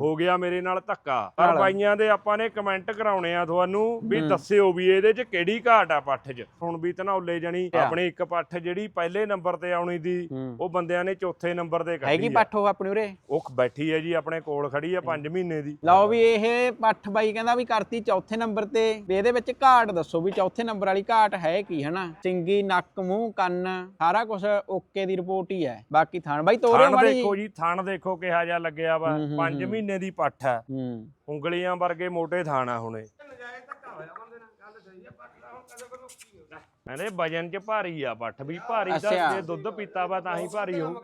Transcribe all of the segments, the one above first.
ਹੋ ਗਿਆ ਮੇਰੇ ਨਾਲ ਧੱਕਾ। ਪਰ ਬਾਈਆਂ ਦੇ ਆਪਾਂ ਨੇ ਕਮੈਂਟ ਕਰਾਉਣੇ ਆ ਤੁਹਾਨੂੰ ਵੀ ਦੱਸਿਓ ਵੀ ਇਹਦੇ 'ਚ ਕਿਹੜੀ ਘਾਟ ਆ ਪੱਠ 'ਚ। ਹੁਣ ਵੀ ਧਨੌਲੇ ਜਣੀ ਆਪਣੀ ਇੱਕ ਪੱਠ ਜਿਹੜੀ ਪਹਿਲੇ ਨੰਬਰ ਤੇ ਆਉਣੀ ਦੀ। ਉਹ ਬੰਦਿਆਂ ਨੇ ਚੌਥੇ ਨੰਬਰ ਤੇ ਹੈਗੀ ਕੱਢੀ ਆ। ਪੱਠ ਉਹ ਆਪਣੀ ਉਰੇ? ਉਹ ਬੈਠੀ ਹੈ ਜੀ ਆਪਣੇ ਕੋਲ ਖੜੀ ਆ 5 ਮਹੀਨੇ ਦੀ। ਲਓ ਵੀ ਇਹ ਪੱਠ ਬਾਈ ਕਹਿੰਦਾ ਵੀ ਕਰਤੀ ਚੌਥੇ ਨੰਬਰ ਤੇ। ਵੀ ਇਹਦੇ ਵਿੱਚ ਘਾਟ ਦੱਸੋ ਵੀ ਚੌਥੇ ਨੰਬਰ ਵਾਲੀ ਘਾਟ ਹੈ ਕੀ ਹਨਾ? ਸਿੰਗੀ ਨੱਕ ਮੂੰਹ ਕੰਨ ਸਾਰਾ ਕੁਝ ਓਕੇ ਦੀ ਰਿਪੋਰਟ ਹੀ ਹੈ। ਬਾਕੀ ਥਾਣ ਬਾਈ ਤੋਰੇ ਵਾਲੀ ਦੇਖੋ ਜੀ ਥਣ ਦੇਖੋ ਕਿਹਾ ਜਿਹਾ ਲੱਗਿਆ ਵਾ। ਹੂੰ, ਹੂੰ, 5 ਮਹੀਨੇ ਦੀ ਪੱਠ ਆ ਹੂੰ। ਉਂਗਲੀਆਂ ਵਰਗੇ ਮੋਟੇ ਥਾਣ ਆ ਹੁਣੇ। ਕਹਿੰਦੇ ਵਜਨ ਚ ਭਾਰੀ ਆ ਪੱਠ ਵੀ ਭਾਰੀ ਅੱਛਾ। ਤਾਂ ਜੇ ਦੁੱਧ ਪੀਤਾ ਵਾ ਤਾਂ ਹੀ ਭਾਰੀ ਹੋਊ।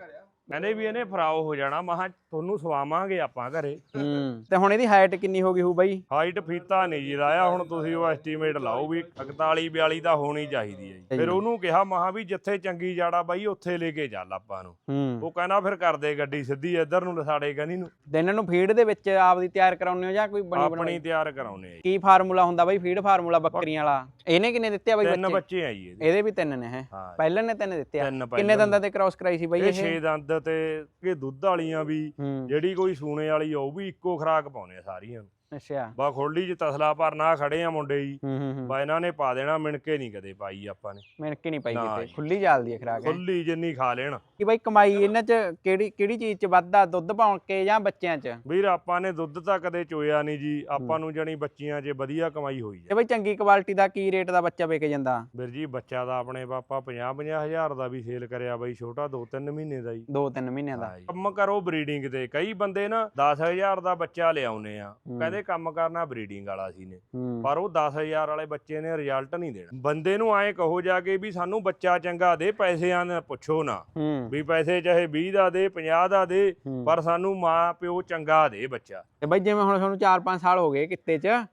ਕਹਿੰਦੇ ਵੀ ਇਹਨੇ ਫਰਾਓ ਹੋ ਜਾਣਾ ਮਹਾ ਤੁਹਾਨੂੰ ਸਵਾਵਾਂਗੇ ਆਪਾਂ ਘਰੇ। ਹੂੰ ਤੇ ਹੁਣ ਇਹਦੀ ਹਾਈਟ ਕਿੰਨੀ ਹੋ ਗਈ ਹੋਊ ਬਾਈ? ਹਾਈਟ ਫੀਤਾ ਨਹੀਂ ਜੀ ਲਾਇਆ ਹੁਣ ਤੁਸੀਂ ਉਹ ਐਸਟੀਮੇਟ ਲਾਓ ਵੀ 41 42 ਤਾਂ ਹੋਣੀ ਚਾਹੀਦੀ ਹੈ ਜੀ। ਫਿਰ ਉਹਨੂੰ ਕਿਹਾ ਮਹਾ ਵੀ ਜਿੱਥੇ ਚੰਗੀ ਜਾੜਾ ਬਾਈ ਉੱਥੇ ਲੈ ਕੇ ਚੱਲ ਆਪਾਂ ਨੂੰ। ਹੂੰ। ਉਹ ਕਹਿੰਦਾ ਫਿਰ ਕਰਦੇ ਗੱਡੀ ਸਿੱਧੀ ਇੱਧਰ ਨੂੰ ਸਾਡੇ ਗਨੀ ਨੂੰ। ਤੇ ਇਹਨਾਂ ਨੂੰ ਫੀਡ ਦੇ ਵਿੱਚ ਆਪਦੀ ਤਿਆਰ ਕਰਾਉਂਦੇ ਹੋ ਜਾਂ ਕੋਈ ਬਣੀ ਆਪਣੀ ਬਣਾਈ? ਤਿਆਰ ਕਰਾਉਨੇ ਆ ਜੀ। ਕੀ ਫਾਰਮੂਲਾ ਹੁੰਦਾ ਬਾਈ? ਫੀਡ ਫਾਰਮੂਲਾ ਬੱਕਰੀਆਂ ਵਾਲਾ। ਇਹਨੇ ਕਿੰਨੇ ਦਿੱਤੇ ਆ ਬਾਈ ਤਿੰਨ ਬੱਚੇ? ਬੱਚੇ ਆ ਜੀ ਇਹਦੇ। ਇਹਦੇ ਵੀ ਤਿੰਨ ਨੇ ਹੈ। ਹਾਂ। ਪਹਿਲਾਂ ਨੇ ਤਿੰਨ ਦਿੱਤੇ ਆ। ਤਿੰਨ ਕਿੰਨੇ ਦੰਦਾਂ ਤੇ ਕ੍ਰਾਸ ਕਰਾਈ ਸੀ ਬਾਈ ਇਹ ਇਹ? 6 ਦੰਦ ਤੇ ਇਹ ਦੁੱਧ ਵਾਲੀਆਂ ਵੀ ਜਿਹੜੀ ਕੋਈ ਸੂਣੇ ਵਾਲੀ ਆ ਉਹ ਵੀ ਇੱਕੋ ਖਰਾਕ ਪਾਉਣੇ ਆ ਸਾਰੀਆਂ ਨੂੰ। ਅੱਛਾ। ਬਾ ਖੋਲਡੀ ਚ ਤਸਲਾ ਭਰਨਾ ਖੜੇ ਆ ਮੁੰਡੇ ਜੀ। ਹੂੰ ਹੂੰ ਹੂੰ। ਬਾ ਇਹਨਾਂ ਨੇ ਪਾ ਦੇਣਾ ਮਿਣਕੇ ਨਹੀਂ ਕਦੇ ਪਾਈ ਆਪਾਂ ਨੇ। ਮਿਣਕੇ ਨਹੀਂ ਪਾਈ ਨਾ ਕਿਤੇ। ਜੀ। ਖੁੱਲੀ ਜਾਲਦੀ ਹੈ ਖਰਾਕ ਖੁੱਲੀ ਜਿੰਨੀ ਖਾ ਲੈਣ। ਕਿ ਬਾਈ ਕਮਾਈ ਇਹਨਾਂ ਚ ਕਿਹੜੀ ਕਿਹੜੀ ਚੀਜ਼ ਚ ਵੱਧਦਾ? ਦੁੱਧ ਪਾਉਣ ਕੇ ਜਾਂ ਬੱਚਿਆਂ ਚ? ਵੀਰ ਆਪਾਂ ਨੇ ਦੁੱਧ ਤਾਂ ਕਦੇ ਚੋਇਆ ਨਹੀਂ ਜੀ। ਆਪਾਂ ਨੂੰ ਜਣੀ ਬੱਚੀਆਂ 'ਚ ਵਧੀਆ ਕਮਾਈ ਹੋਈ ਤੇ ਹੈ ਬਾਈ ਚੰਗੀ ਕੁਆਲਿਟੀ ਦਾ ਕੀ ਰੇਟ ਦਾ ਬੱਚਾ ਵਿਕ ਜਾਂਦਾ? ਵੀਰ ਜੀ ਬੱਚਾ ਦਾ ਆਪਣੇ ਪਾਪਾ 50 50 ਹਜ਼ਾਰ ਦਾ ਵੀ ਸੇਲ ਕਰਿਆ ਬਾਈ ਛੋਟਾ 2-3 ਮਹੀਨੇ ਦਾ ਜੀ। 2-3 ਮਹੀਨਿਆਂ ਦਾ। ਕੰਮ ਕਰੋ ਬਰੀਡਿੰਗ ਤੇ। ਕਈ ਬੰਦੇ ਨਾ 10000 ਦਾ ਬੱਚਾ ਲਿਆਉਨੇ ਆ। ਹੂੰ। ਕਹਿੰਦੇ ਕੰਮ ਕਰਨਾ ਬਰੀਡਿੰਗ ਵਾਲਾ ਸੀ ਨੇ। ਪਰ ਉਹ 10000 ਵਾਲੇ ਬੱਚੇ ਨੇ ਰਿਜ਼ਲਟ ਨਹੀਂ ਦੇਣਾ। ਬੰਦੇ ਨੂੰ ਐਂ ਕਹੋ ਜਾ ਕੇ ਵੀ ਸਾਨੂੰ ਬੱਚਾ ਚੰਗਾ ਦੇ ਪੈਸਿਆਂ ਦਾ ਪੁੱਛੋ ਨਾ। ਵੀ ਪੈਸੇ ਚਾਹੇ 20 ਦਾ ਦੇ 50 ਦਾ ਦੇ। ਪਰ ਸਾਨੂੰ ਮਾਂ ਪਿਓ ਚੰਗਾ ਦੇ ਬੱਚਾ। ਤੇ ਬਾਈ ਜਿਵੇਂ ਹੁਣ ਤੁਹਾਨੂੰ 4-5 ਸਾਲ ਹੋ ਗਏ ਕਿੱਤੇ ਚ